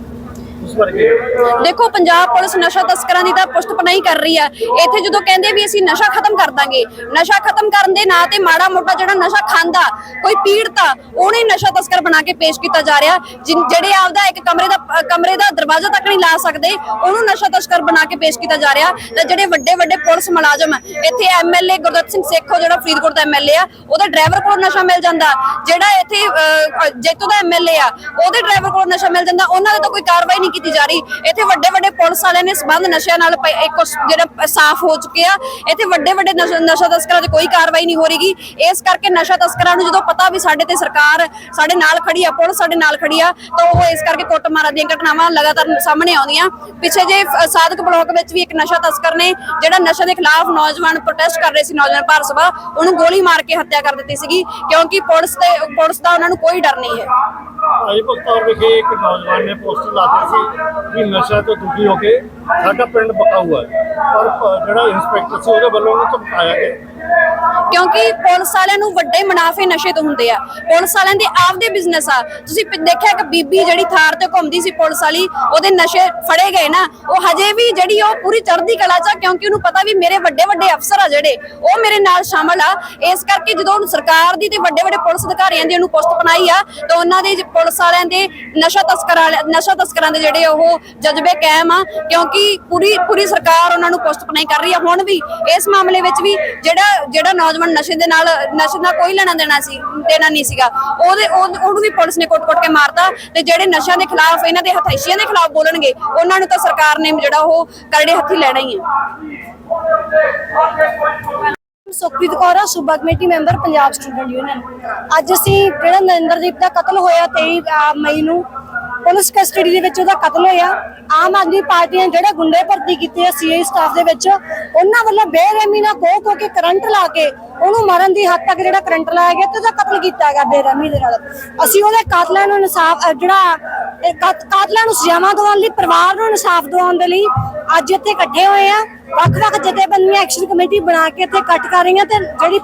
Speaker 8: ਦੇਖੋ ਪੰਜਾਬ ਪੁਲਿਸ ਨਸ਼ਾ ਤਸਕਰਾਂ ਦੀ ਤਾਂ ਪੁਸ਼ਤ ਪਨਾਹੀ ਕਰ ਰਹੀ ਆ ਇੱਥੇ ਜਦੋਂ ਕਹਿੰਦੇ ਵੀ ਅਸੀਂ ਨਸ਼ਾ ਖਤਮ ਕਰ ਦਾਂਗੇ ਨਸ਼ਾ ਖਤਮ ਕਰਨ ਦੇ ਨਾਂ ਤੇ ਮਾੜਾ ਮੋਟਾ ਜਿਹੜਾ ਨਸ਼ਾ ਖਾਂਦਾ ਕੋਈ ਪੀੜਤਾ ਉਹਨੇ ਨਸ਼ਾ ਤਸਕਰ ਬਣਾ ਕੇ ਪੇਸ਼ ਕੀਤਾ ਜਾ ਰਿਹਾ। ਜਿਹੜੇ ਆਪਦਾ ਇੱਕ ਕਮਰੇ ਦਾ ਕਮਰੇ ਦਾ ਦਰਵਾਜ਼ਾ ਤੱਕ ਨਹੀਂ ਲਾ ਸਕਦੇ ਉਹਨੂੰ ਨਸ਼ਾ ਤਸਕਰ ਬਣਾ ਕੇ ਪੇਸ਼ ਕੀਤਾ ਜਾ ਰਿਹਾ। ਤੇ ਜਿਹੜੇ ਵੱਡੇ ਵੱਡੇ ਪੁਲਿਸ ਮੁਲਾਜ਼ਮ ਇੱਥੇ ਐਮਐਲਏ ਗੁਰਦੱਤ ਸਿੰਘ ਸੇਖੋ ਜਿਹੜਾ ਫਰੀਦਕੋਟ ਦਾ ਐਮਐਲਏ ਆ ਉਹਦੇ ਡਰਾਈਵਰ ਕੋਲ ਨਸ਼ਾ ਮਿਲ ਜਾਂਦਾ। ਜਿਹੜਾ ਇੱਥੇ ਅ, ਜੈਤੋ ਦਾ ਐਮਐਲਏ ਆ ਉਹਦੇ ਡਰਾਈਵਰ ਕੋਲ ਨਸ਼ਾ ਮਿਲ ਜਾਂਦਾ। ਉਹਨਾਂ ਦੇ ਤਾਂ ਕੋਈ ਕਾਰਵਾਈ ਨਹੀਂ ਕੀਤੀ ਜਾ ਰਹੀ। ਇੱਥੇ ਵੱਡੇ ਵੱਡੇ ਪੁਲਿਸ ਵਾਲਿਆਂ ਨੇ ਸਬੰਧ ਨਸ਼ਿਆਂ ਨਾਲ ਇੱਕ ਜਿਹੜਾ ਸਾਫ਼ ਹੋ ਚੁੱਕੇ ਆ। ਇੱਥੇ ਵੱਡੇ ਵੱਡੇ ਨਸ਼ਾ ਤਸਕਰਾਂ 'ਤੇ ਕੋਈ ਕਾਰਵਾਈ ਨਹੀਂ ਹੋ ਰਹੀਗੀ। ਇਸ ਕਰਕੇ ਨਸ਼ਾ ਤਸਕਰਾਂ ਨੂੰ ਜਦੋਂ ਪਤਾ ਵੀ ਸਾਡੇ ਤੇ ਸਰਕਾਰ ਸਾਡੇ ਨਾਲ ਖੜੀ ਆ ਪੁਲਿਸ ਸਾਡੇ ਨਾਲ ਖੜੀ ਆ ਤਾਂ ਉਹ ਇਸ ਕਰਕੇ ਕੁੱਟਮਾਰਾਂ ਦੀਆਂ ਘਟਨਾਵਾਂ ਲਗਾਤਾਰ ਸਾਹਮਣੇ ਆਉਂਦੀਆਂ। ਪਿੱਛੇ ਜੇ ਅ, ਬਲਾਕ ਵਿੱਚ ਵੀ ਇੱਕ ਨਸ਼ਾ ਤਸਕਰ ਨੇ ਜਿਹੜਾ ਨਸ਼ਾ ਦੇ ਖਿਲਾਫ ਨੌਜਵਾਨ ਪ੍ਰੋਟੈਸਟ ਕਰ ਰਹੇ ਸੀ ਨੌਜਵਾਨ ਭਾਰਤ ਸਭਾ ਉਹਨੂੰ ਗੋਲੀ ਮਾਰ ਕੇ ਹੱਤਿਆ ਕਰ ਦਿੱਤੀ ਸੀਗੀ ਕਿਉਂਕਿ ਪੁਲਿਸ ਤੇ ਪੁਲਿਸ ਦਾ ਉਹਨਾਂ ਨੂੰ ਕੋਈ ਡਰ ਨਹੀਂ ਹੈ।
Speaker 3: ਭਾਈ ਬਖਤੌਰ ਵਿਖੇ ਇੱਕ ਨੌਜਵਾਨ ਨੇ ਪੋਸਟਰ ਲਾਤੀ ਸੀ। ਵੀ ਨਸ਼ਾ ਤੋਂ ਦੁਖੀ ਹੋ ਕੇ ਸਾਡਾ ਪਿੰਡ ਬਕਾਊ ਹੈ। ਪਰ ਜਿਹੜਾ ਇੰਸਪੈਕਟਰ ਸੀ, ਉਹਦੇ ਵੱਲੋਂ ਉਹਨੂੰ ਧਮਕਾਇਆ ਗਿਆ
Speaker 8: ਕਿਉਂਕਿ ਪੁਲਿਸ ਵਾਲਿਆਂ ਨੂੰ ਵੱਡੇ ਮੁਨਾਫੇ ਨਸ਼ੇ ਤੋਂ ਹੁੰਦੇ ਆ। ਪੁਲਿਸ ਵਾਲਿਆਂ ਦੇ ਆਪਦੇ ਬਿਜ਼ਨਸ ਆ। ਤੁਸੀਂ ਦੇਖਿਆ ਕਿ ਬੀਬੀ ਜਿਹੜੀ ਥਾਰ ਤੇ ਘੁੰਮਦੀ ਸੀ ਪੁਲਿਸ ਵਾਲੀ, ਉਹਦੇ ਨਸ਼ੇ ਫੜੇ ਗਏ ਨਾ। ਉਹ ਹਜੇ ਵੀ ਜਿਹੜੀ ਉਹ ਪੂਰੀ ਚੜ੍ਹਦੀ ਕਲਾ ਚ ਕਿਉਂਕਿ ਉਹਨੂੰ ਪਤਾ ਵੀ ਮੇਰੇ ਵੱਡੇ ਵੱਡੇ ਅਫਸਰ ਆ ਜਿਹੜੇ, ਉਹ ਮੇਰੇ ਨਾਲ ਸ਼ਾਮਲ ਆ। ਇਸ ਕਰਕੇ ਜਦੋਂ ਉਹਨੂੰ ਸਰਕਾਰ ਦੀ ਤੇ ਵੱਡੇ ਵੱਡੇ ਪੁਲਿਸ ਅਧਿਕਾਰੀਆਂ ਦੀ ਉਹਨੂੰ ਪੁਸਤ ਬਣਾਈ ਆ, ਤਾਂ ਉਹਨਾਂ ਦੇ ਪੁਲਿਸ ਵਾਲਿਆਂ ਦੇ ਨਸ਼ਾ ਤਸਕਰਾਂ ਨਸ਼ਾ ਤਸਕਰਾਂ ਦੇ ਜਿਹੜੇ ਉਹ ਜਜ਼ਬੇ ਕਾਇਮ ਆ, ਕਿਉਂਕਿ ਪੂਰੀ ਪੂਰੀ ਸਰਕਾਰ ਉਹਨਾਂ ਨੂੰ ਪੁਸਤ ਬਣਾਈ ਕਰ ਰਹੀ ਆ। ਹੁਣ ਵੀ ਇਸ ਮਾਮਲੇ ਵਿੱਚ ਵੀ ਜਿਹੜਾ ਜਿਹੜਾ ਨੌਜਵਾਨ ਨਸ਼ੇ ਦੇ ਨਾਲ, ਨਸ਼ੇ ਨਾਲ ਕੋਈ ਲੈਣਾ ਦੇਣਾ ਸੀ, ਦੇਣਾ ਨਹੀਂ ਸੀਗਾ, ਉਹਦੇ ਉਹਨੂੰ ਵੀ ਪੁਲਿਸ ਨੇ ਕੁੱਟ-ਕੁੱਟ ਕੇ ਮਾਰਤਾ ਤੇ ਜਿਹੜੇ ਨਸ਼ਿਆਂ ਦੇ ਖਿਲਾਫ, ਇਹਨਾਂ ਦੇ ਹਥਾਈਸ਼ੀਆਂ ਦੇ ਖਿਲਾਫ ਬੋਲਣਗੇ, ਉਹਨਾਂ ਨੂੰ ਤਾਂ ਸਰਕਾਰ ਨੇ ਜਿਹੜਾ ਉਹ ਕਰੜੇ ਹੱਥੀ ਲੈਣਾ ਹੀ ਆ।
Speaker 9: ਸੁਖਪ੍ਰੀਤ ਕੌਰ ਆ, ਸੂਬਾ committee member, Punjab student union. ਅੱਜ ਅਸੀਂ ਜਿਹੜਾ ਨਰਿੰਦਰਦੀਪ ਦਾ ਕਤਲ ਹੋਇਆ 23 ਮਈ ਨੂੰ ਪੁਲਿਸ ਕਸਟਡੀ ਦੇ ਵਿੱਚ ਉਹਦਾ ਕਤਲ ਹੋਇਆ। ਆਮ ਆਦਮੀ ਪਾਰਟੀ ਨੇ ਜਿਹੜੇ ਗੁੰਡੇ ਭਰਤੀ ਕੀਤੇ ਆ ਸੀਆਈ ਸਟਾਫ ਦੇ ਵਿੱਚ, ਉਹਨਾਂ ਵੱਲੋਂ ਬੇਰਹਿਮੀ ਨਾਲ ਕੋ ਕੋ ਕੇ ਕਰੰਟ ਲਾ ਕੇ ਉਹਨੂੰ ਮਾਰਨ ਦੀ ਹੱਦ ਤੱਕ ਜਿਹੜਾ ਕਰੰਟ ਲਾਇਆ ਗਿਆ ਤੇ ਉਹਦਾ ਕਤਲ ਕੀਤਾ ਗਿਆ ਬੇਰਹਿਮੀ ਦੇ ਨਾਲ। ਅਸੀਂ ਉਹਦੇ ਕਾਤਲਾਂ ਨੂੰ ਇਨਸਾਫ ਜਿਹੜਾ ਇਹ ਕਾਤਲਾਂ ਨੂੰ ਸਜ਼ਾਵਾਂ ਦਿਵਾਉਣ ਲਈ, ਪਰਿਵਾਰ ਨੂੰ ਇਨਸਾਫ ਦਿਵਾਉਣ ਦੇ ਲਈ ਅੱਜ ਇੱਥੇ ਇਕੱਠੇ ਹੋਏ ਆ। ਵੱਖ-ਵੱਖ ਜਥੇਬੰਦੀਆਂ ਐਕਸ਼ਨ ਕਮੇਟੀ ਬਣਾ ਕੇ ਇੱਥੇ ਇਕੱਠ ਕਰ ਰਹੀਆਂ ਤੇ ਜਿਹੜੀ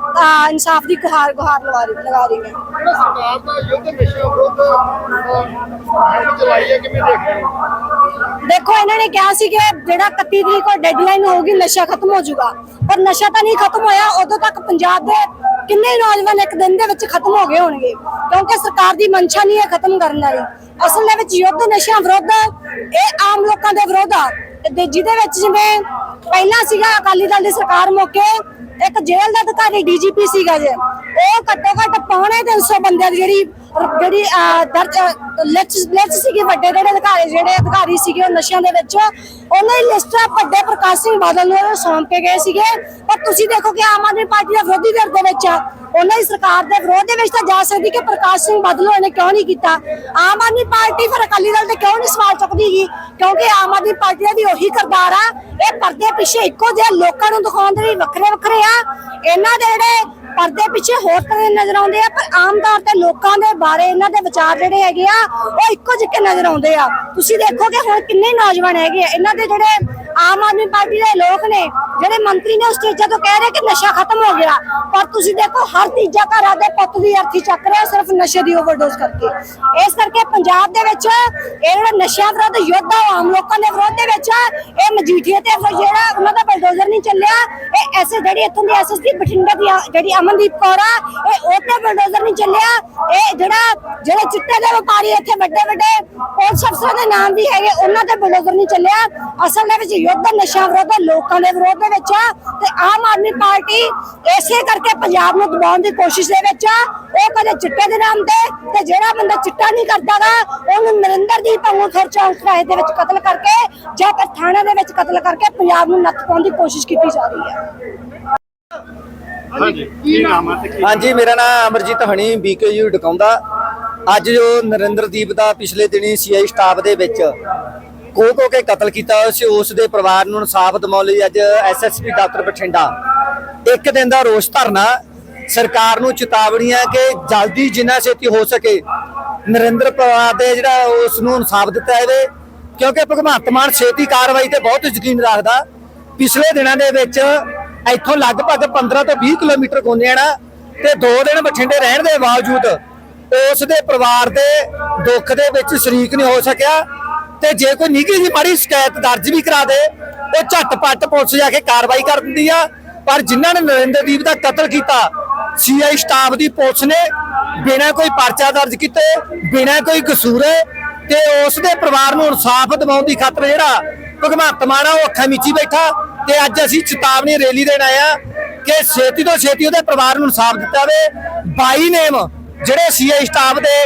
Speaker 9: ਇਨਸਾਫ ਦੀ ਗੁਹਾਰ ਗੁਹਾਰ ਲਗਾ ਰਹੀ ਲਗਾ ਰਹੀਆਂ।
Speaker 10: ਜਿਹੜਾ ਸਰਕਾਰ ਦਾ ਯੁੱਧ ਨਸ਼ਾ ਵਿਰੁੱਧ ਮੁਹਿੰਮ ਚਲਾਈ ਹੈ ਕਿਵੇਂ ਦੇਖ ਰਹੇ ਹੋ?
Speaker 9: ਦੇਖੋ ਇਹਨਾਂ ਨੇ ਕਿਹਾ ਸੀ ਕਿ ਜਿਹੜਾ 31 ਤਰੀਕ ਨੂੰ ਡੈਡਲਾਈਨ ਹੋਊਗੀ ਨਸ਼ਾ ਖਤਮ ਹੋ ਜਾਊਗਾ। ਪਰ ਨਸ਼ਾ ਤਾਂ ਨਹੀਂ ਖਤਮ ਹੋਇਆ ਉਦੋਂ ਤੱਕ ਪੰਜਾਬ ਦੇ ਕਿੰਨੇ ਨੌਜਵਾਨ ਇੱਕ ਦਿਨ ਦੇ ਵਿੱਚ ਖਤਮ ਹੋ ਗਏ ਹੋਣਗੇ। ਕਿਉਂਕਿ ਸਰਕਾਰ ਦੀ ਮਨਸ਼ਾ ਨਹੀਂ ਹੈ ਖਤਮ ਕਰਨ ਵਾਲੀ। ਅਸਲ ਦੇ ਵਿੱਚ ਯੁੱਧ ਨਸ਼ਿਆਂ ਵਿਰੁੱਧ ਇਹ ਆਮ ਲੋਕਾਂ ਦੇ ਵਿਰੁੱਧ ਆ। ਜਿਹਦੇ ਵਿੱਚ ਜਿਵੇਂ ਪਹਿਲਾਂ ਸੀਗਾ ਅਕਾਲੀ ਦਲ ਦੀ ਸਰਕਾਰ ਮੌਕੇ, ਇੱਕ ਜੇਲ੍ਹ ਦਾ ਅਧਿਕਾਰੀ ਡੀਜੀਪੀ ਸੀਗਾ ਜੇ। ਉਹ ਘੱਟੋ ਘੱਟ ਪੌਣੇ 300 ਬੰਦਿਆਂ ਦੀ ਜਿਹੜੀ ਜਿਹੜੀ ਦਰਜ ਲਿਸਟ ਲਿਸਟ ਸੀਗੀ ਵੱਡੇ ਜਿਹੜੇ ਅਧਿਕਾਰੀ ਜਿਹੜੇ ਅਧਿਕਾਰੀ ਸੀਗੇ ਉਹ ਨਸ਼ਿਆਂ ਦੇ ਵਿੱਚ, ਉਹਨਾਂ ਦੀ ਲਿਸਟ ਵੱਡੇ ਪ੍ਰਕਾਸ਼ ਸਿੰਘ ਬਾਦਲ ਨੂੰ ਸੌਂਪ ਕੇ ਗਏ ਸੀਗੇ। ਪਰ ਤੁਸੀਂ ਦੇਖੋ ਕਿ ਆਮ ਆਦਮੀ ਪਾਰਟੀ ਦਾ ਵਿਰੋਧੀ ਧਿਰ ਦੇ ਵਿੱਚ ਉਹਨਾਂ ਦੀ ਸਰਕਾਰ ਦੇ ਵਿਰੋਧ ਦੇ ਵਿੱਚ ਤਾਂ ਜਾ ਸਕਦੀ ਕਿ ਪ੍ਰਕਾਸ਼ ਸਿੰਘ ਬਾਦਲ ਨੇ ਕਿਉਂ ਨਹੀਂ ਕੀਤਾ? ਆਮ ਆਦਮੀ ਪਾਰਟੀ ਫਿਰ ਅਕਾਲੀ ਦਲ ਤੇ ਕਿਉਂ ਨਹੀਂ ਸਵਾਲ ਚੁੱਕਦੀਗੀ ਕਿਉਂਕਿ ਆਮ ਆਦਮੀ ਪਾਰਟੀ ਦਾ ਵੀ ਉਹੀ ਕਰਦਾਰ ਆ। ਇਹ ਪਰਦੇ ਪਿੱਛੇ ਇੱਕੋ ਜਿਹੇ ਲੋਕਾਂ ਨੂੰ ਦਿਖਾਉਣ ਦੇ ਲਈ ਵੱਖਰੇ ਵੱਖਰੇ ਆ। ਇਹਨਾਂ ਦੇ ਜਿਹੜੇ ਪਰਦੇ ਪਿੱਛੇ ਹੋਰ ਤਰ੍ਹਾਂ ਦੇ ਨਜ਼ਰ ਆਉਂਦੇ ਆ, ਪਰ ਆਮ ਤੌਰ ਤੇ ਲੋਕਾਂ ਦੇ ਬਾਰੇ ਇਹਨਾਂ ਦੇ ਵਿਚਾਰ ਜਿਹੜੇ ਹੈਗੇ ਆ, ਉਹ ਇੱਕੋ ਜਿਹੇ ਨਜ਼ਰ ਆਉਂਦੇ ਆ। ਤੁਸੀਂ ਦੇਖੋਗੇ ਹੁਣ ਕਿੰਨੇ ਨੌਜਵਾਨ ਹੈਗੇ ਆ, ਇਹਨਾਂ ਦੇ ਜਿਹੜੇ ਆਮ ਆਦਮੀ ਪਾਰਟੀ ਦੇ ਲੋਕ ਨੇ, ਜਿਹੜੇ ਮੰਤਰੀ ਨੇ ਸਟੇਜਾਂ ਤੋਂ ਕਹਿ ਰਹੇ ਕਿ ਨਸ਼ਾ ਖਤਮ ਹੋ ਗਿਆ। ਪਰ ਤੁਸੀਂ ਦੇਖੋ, ਹਰ ਤੀਜਾ ਘਰ ਆਦੇ ਪੁੱਤ ਦੀ ਅਰਥੀ ਚੱਕ ਰਿਹਾ, ਸਿਰਫ ਨਸ਼ੇ ਦੀ ਓਵਰਡੋਜ਼ ਕਰਕੇ। ਇਸ ਕਰਕੇ ਪੰਜਾਬ ਦੇ ਵਿੱਚ ਇਹ ਜਿਹੜਾ ਨਸ਼ਾ ਵਿਰੋਧ ਯੁੱਧ ਆ ਉਹ ਆਮ ਲੋਕਾਂ ਦੇ ਵਿਰੋਧ ਦੇ ਵਿੱਚ, ਇਹ ਮਜੀਠੀਆ ਤੇ ਜਿਹੜਾ ਉਹਨਾਂ ਦਾ ਬਲਡੋਜ਼ਰ ਨਹੀਂ ਚੱਲਿਆ, ਇਹ ਐਸੇ ਜਿਹੜੀ ਇੱਥੋਂ ਦੀ ਐਸਐਸਪੀ ਬਠਿੰਡਾ ਦੀ ਜਿਹੜੀ ਅਮਨਦੀਪ ਕੌਰ ਆ, ਇਹ ਉਹਤੇ ਬਲਡੋਜ਼ਰ ਨਹੀਂ ਚੱਲਿਆ ਇਹ ਜਿਹੜਾ ਜਿਹੜੇ ਚਿੱਟੇ ਦੇ ਵਪਾਰੀ ਇੱਥੇ ਵੱਡੇ ਵੱਡੇ ਪੁਲਿਸ ਅਫਸਰਾਂ ਦੇ ਨਾਮ ਵੀ ਹੈਗੇ, ਉਹਨਾਂ ਤੇ ਬਲਡੋਜ਼ਰ ਨਹੀਂ ਚੱਲਿਆ। ਅਸਲ ਦੇ ਵਿੱਚ ਯੁੱਧ ਨਸ਼ਾ ਵਿਰੋਧ, ਲੋਕਾਂ ਦੇ ਵਿਰੋਧ ਦੇ ਵਿੱਚ ਆ ਤੇ ਆਮ ਆਦਮੀ ਪਾਰਟੀ ਇਸੇ ਕਰਕੇ ਪੰਜਾਬ ਨੂੰ ਦਬਾਉਣ ਦੀ ਕੋਸ਼ਿਸ਼ ਦੇ ਵਿੱਚ ਆ। ਉਹ ਕਦੇ ਚਿੱਟੇ ਦੇ ਨਾਮ ਤੇ ਤੇ ਜਿਹੜਾ ਬੰਦਾ ਚਿੱਟਾ ਨਹੀਂ ਕਰਦਾਗਾ, ਉਹਨੂੰ ਨਰਿੰਦਰ ਦੀ ਫਿਰ ਖਰਚਾ ਚੌਰਾਹੇ ਦੇ ਵਿੱਚ ਕਤਲ ਕਰਕੇ ਜਾਂ ਫਿਰ ਥਾਣੇ ਦੇ ਵਿੱਚ ਕਤਲ ਕਰਕੇ ਪੰਜਾਬ ਨੂੰ ਨੱਥ ਪਾਉਣ ਦੀ ਕੋਸ਼ਿਸ਼ ਕੀਤੀ ਜਾ ਰਹੀ ਹੈ।
Speaker 10: ਹਾਂਜੀ। ਕੀ ਨਾਮ ਹੈ ਤੇ ਕੀ
Speaker 4: ਹਾਂਜੀ ਮੇਰਾ ਨਾਮ ਅਮਰਜੀਤ ਹਣੀ ਬੀਕੇਯੂ ਡਕਾਉਂਦਾ ਅੱਜ ਜੋ ਨਰਿੰਦਰਦੀਪ ਦਾ ਪਿਛਲੇ ਦਿਨੀ ਸੀਆਈ ਸਟਾਫ ਦੇ ਵਿੱਚ ਕੋ ਕੋ ਕੇ ਕਤਲ ਕੀਤਾ ਹੋਇਆ ਸੀ ਉਸ ਦੇ ਪਰਿਵਾਰ ਨੂੰ ਇਨਸਾਫ ਦਿਵਾਉਣ ਲਈ ਅੱਜ ਐਸਐਸਪੀ ਡਾਕਟਰ ਬਠਿੰਡਾ। ਇੱਕ ਦਿਨ ਦਾ ਰੋਸ ਧਰਨਾ ਸਰਕਾਰ ਨੂੰ ਚੇਤਾਵਨੀ ਹੈ ਕਿ ਜਲਦੀ ਜਿੰਨਾ ਛੇਤੀ ਹੋ ਸਕੇ ਨਰਿੰਦਰ ਪਰਿਵਾਰ ਦੇ ਜਿਹੜਾ ਉਸ ਨੂੰ ਇਨਸਾਫ ਦਿੱਤਾ ਜਾਵੇ ਕਿਉਂਕਿ ਭਗਵੰਤ ਮਾਨ ਛੇਤੀ ਕਾਰਵਾਈ ਤੇ ਬਹੁਤ ਯਕੀਨ ਰੱਖਦਾ। ਪਿਛਲੇ ਦਿਨਾਂ ਦੇ ਵਿੱਚ ਇੱਥੋਂ ਲਗਭਗ 15 ਤੋਂ 20 ਕਿਲੋਮੀਟਰ ਗੋਨਿਆਣਾ ਤੇ 2 ਦਿਨ ਬਠਿੰਡੇ ਰਹਿਣ ਦੇ ਬਾਵਜੂਦ ਉਸ ਦੇ ਪਰਿਵਾਰ ਦੇ ਦੁੱਖ ਦੇ ਵਿੱਚ ਸ਼ਰੀਕ ਨਹੀਂ ਹੋ ਸਕਿਆ। ਤੇ ਜੇ ਕੋਈ ਨਿੱਘੀ ਜਿਹੀ ਮਾੜੀ ਸ਼ਿਕਾਇਤ ਦਰਜ ਵੀ ਕਰਾ ਦੇ, ਉਹ ਝਟਪਟ ਪੁਲਿਸ ਜਾ ਕੇ ਕਾਰਵਾਈ ਕਰ ਦਿੰਦੀ ਆ। ਪਰ ਜਿਨ੍ਹਾਂ ਨੇ ਨਰਿੰਦਰਦੀਪ ਦਾ ਕਤਲ ਕੀਤਾ, ਸੀਆਈ ਸਟਾਫ ਦੀ ਪੁਲਿਸ ਨੇ ਬਿਨਾਂ ਕੋਈ ਪਰਚਾ ਦਰਜ ਕੀਤੇ, ਬਿਨਾਂ ਕੋਈ ਕਸੂਰੇ ਤੇ ਉਸ ਦੇ ਪਰਿਵਾਰ ਨੂੰ ਇਨਸਾਫ ਦਿਵਾਉਣ ਦੀ ਖਾਤਰ ਜਿਹੜਾ ਭਗਵੰਤ ਮਾਨ ਆ, ਉਹ ਅੱਖਾਂ ਮੀਚੀ ਬੈਠਾ। ਤੇ ਅੱਜ ਅਸੀਂ ਚੇਤਾਵਨੀ ਰੈਲੀ ਦੇਣ ਆਏ ਆ ਕਿ ਛੇਤੀ ਤੋਂ ਛੇਤੀ ਉਹਦੇ ਪਰਿਵਾਰ ਨੂੰ ਇਨਸਾਫ ਦਿੱਤਾ ਜਾਵੇ। ਬਾਈ ਨੇਮ ਜਿਹੜੇ ਸੀਆਈ ਸਟਾਫ ਦੇ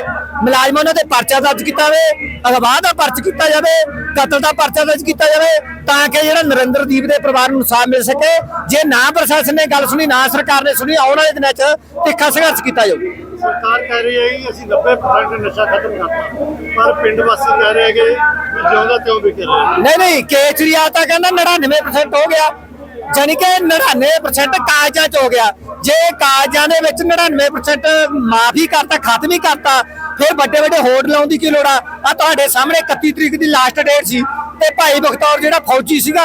Speaker 4: ਮੁਲਾਜ਼ਮਾਂ ਉਹਨਾਂ ਤੇ ਪਰਚਾ ਦਰਜ ਕੀਤਾ ਜਾਵੇ ਅਗਵਾ ਦਾ ਪਰਚ ਕੀਤਾ ਜਾਵੇ, ਕਤਲ ਦਾ ਪਰਚਾ ਦਰਜ ਕੀਤਾ ਜਾਵੇ, ਤਾਂ ਕਿ ਜਿਹੜਾ ਨਰਿੰਦਰਦੀਪ ਦੇ ਪਰਿਵਾਰ ਨੂੰ ਇਨਸਾਫ ਮਿਲ ਸਕੇ। ਜੇ ਨਾ ਪ੍ਰਸ਼ਾਸਨ ਨੇ ਗੱਲ ਸੁਣੀ, ਨਾ ਸਰਕਾਰ ਨੇ ਸੁਣੀ, ਆਉਣ ਵਾਲੇ ਦਿਨਾਂ 'ਚ ਤਿੱਖਾ ਸੰਘਰਸ਼ ਕੀਤਾ ਜਾਊ।
Speaker 3: ਸਰਕਾਰ ਕਹਿ ਰਹੀ ਹੈ ਕਿ ਅਸੀਂ 90% ਨਸ਼ਾ ਖਤਮ ਕਰਤਾ। ਪਰ ਪਿੰਡ ਵਾਸੀ ਕਹਿ ਰਹੇ ਕਿ ਜਿਉਂਦਾ ਤਿਉਂ ਵੀ ਕਰ
Speaker 4: ਨਹੀਂ ਨਹੀਂ, ਕੇਜਰੀਵਾਲ ਤਾਂ ਕਹਿੰਦਾ 99% ਹੋ ਗਿਆ। ਜਾਨੀ ਕਿ 99% ਕਾਗਜ਼ਾਂ 'ਚ ਹੋ ਗਿਆ। ਜੇ ਕਾਜਾਂ ਦੇ ਵਿੱਚ 99% ਮਾਫੀ ਕਰਤਾ, ਖਤਮ ਹੀ ਕਰਤਾ, ਫਿਰ ਵੱਡੇ ਵੱਡੇ ਹੋੜ ਲਾਉਣ ਦੀ ਕੀ ਲੋੜ ਆ? ਆ ਤੁਹਾਡੇ ਸਾਹਮਣੇ 31 ਤਰੀਕ ਦੀ ਲਾਸਟ ਡੇਟ ਸੀ। ਤੇ ਭਾਈ ਬਖਤੌਰ ਜਿਹੜਾ ਫੌਜੀ ਸੀਗਾ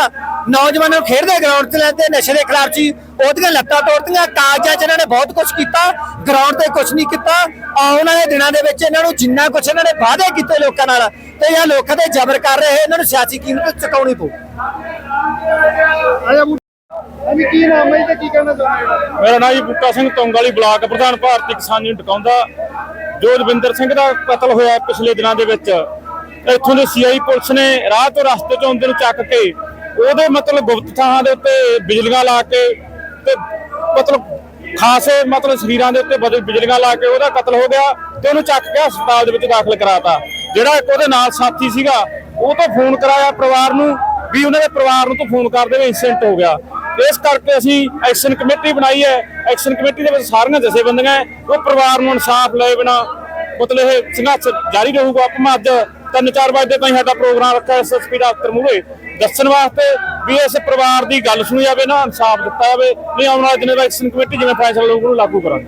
Speaker 4: ਨੌਜਵਾਨਾਂ ਨੂੰ ਖੇਡਦੇ ਗਰਾਊਂਡ 'ਤੇ ਲੈਂਦੇ ਨਸ਼ੇ ਦੇ ਖਿਲਾਫ ਸੀ ਉਹਦੀਆਂ ਲੱਤਾਂ ਤੋੜਤੀਆਂ ਕਾਗਜ਼ਾਂ 'ਚ ਇਹਨਾਂ ਨੇ ਬਹੁਤ ਕੁਝ ਕੀਤਾ ਗਰਾਊਂਡ ਤੇ ਕੁਝ ਨਹੀਂ ਕੀਤਾ। ਆਉਣ ਵਾਲੇ ਦਿਨਾਂ ਦੇ ਵਿੱਚ ਇਹਨਾਂ ਨੂੰ ਜਿੰਨਾ ਕੁਝ ਇਹਨਾਂ ਨੇ ਵਾਅਦੇ ਕੀਤੇ ਲੋਕਾਂ ਨਾਲ ਤੇ ਇਹ ਲੋਕਾਂ ਤੇ ਜ਼ਬਰ ਕਰ ਰਹੇ ਇਹਨਾਂ ਨੂੰ ਸਿਆਸੀ ਕੀਮਤ ਚੁਕਾਉਣੀ ਪਊ।
Speaker 3: ਹਾਂਜੀ ਕੀ ਨਾਮ ਹੈ ਜੀ ਤੇ ਕੀ ਕਹਿਣਾ ਚਾਹੁੰਦੇ ਹੋ?
Speaker 11: ਮੇਰਾ ਨਾਮ ਜੀ ਬੂਟਾ ਸਿੰਘ ਤੁੰਗ ਵਾਲੀ ਬਲਾਕ ਪ੍ਰਧਾਨ ਭਾਰਤੀ ਕਿਸਾਨ ਯੂਨੀਅਨ ਟਿਕਾਉਂਦਾ ਜੋ ਰਵਿੰਦਰ ਸਿੰਘ ਦਾ ਕਤਲ ਹੋਇਆ ਪਿਛਲੇ ਦਿਨਾਂ ਦੇ ਵਿੱਚ। ਇੱਥੋਂ ਦੇ ਸੀਆਈ ਪੁਲਿਸ ਨੇ ਰਾਹ ਤੋਂ ਰਸਤੇ ਚੋਂ ਉਹਦੇ ਨੂੰ ਚੱਕ ਕੇ ਉਹਦੇ ਮਤਲਬ ਗੁਪਤ ਥਾਂ ਦੇ ਉੱਤੇ ਬਿਜਲੀਆਂ ਲਾ ਕੇ ਤੇ ਮਤਲਬ ਖਾਸੇ ਮਤਲਬ ਸਰੀਰਾਂ ਦੇ ਉੱਤੇ ਬਦਲ ਬਿਜਲੀਆਂ ਲਾ ਕੇ ਉਹਦਾ ਕਤਲ ਹੋ ਗਿਆ ਤੇ ਉਹਨੂੰ ਚੱਕ ਕੇ ਹਸਪਤਾਲ ਦੇ ਵਿੱਚ ਦਾਖਲ ਕਰਾਤਾ। ਜਿਹੜਾ ਇੱਕ ਉਹਦੇ ਨਾਲ ਸਾਥੀ ਸੀਗਾ, ਉਹ ਤੋਂ ਫੋਨ ਕਰਾਇਆ ਪਰਿਵਾਰ ਨੂੰ ਵੀ ਉਹਨਾਂ ਦੇ ਪਰਿਵਾਰ ਨੂੰ ਤੋਂ ਫੋਨ ਕਰਦੇ ਵੀ ਇੰਸੀਡੈਂਟ ਹੋ ਗਿਆ। ਇਸ ਕਰਕੇ ਅਸੀਂ ਐਕਸ਼ਨ ਕਮੇਟੀ ਬਣਾਈ ਹੈ। ਐਕਸ਼ਨ ਕਮੇਟੀ ਦੇ ਵਿੱਚ ਸਾਰੀਆਂ ਜਥੇਬੰਦੀਆਂ ਉਹ ਪਰਿਵਾਰ ਨੂੰ ਇਨਸਾਫ ਲਏ ਬਿਨਾ ਮਤਲਬ ਇਹ ਸੰਘਰਸ਼ ਜਾਰੀ ਰਹੂਗਾ। ਆਪਾਂ ਅੱਜ ਤਿੰਨ ਚਾਰ ਵਜੇ ਤਾਈਂ ਸਾਡਾ ਪ੍ਰੋਗਰਾਮ ਰੱਖਿਆ ਐਸਐਸਪੀ ਦਫ਼ਤਰ ਮੂਹਰੇ। ਦੱਸਣ ਵਾਸਤੇ ਵੀ ਇਸ ਪਰਿਵਾਰ ਦੀ ਗੱਲ ਸੁਣੀ ਜਾਵੇ ਨਾ, ਇਨਸਾਫ ਦਿੱਤਾ ਜਾਵੇ, ਨਹੀਂ ਆਉਣ ਵਾਲੇ ਦਿਨਾਂ ਦਾ ਐਕਸ਼ਨ ਕਮੇਟੀ ਜਿਵੇਂ ਫੈਸਲਾ ਲਊ ਉਹਨੂੰ ਲਾਗੂ ਕਰਾਂਗੇ।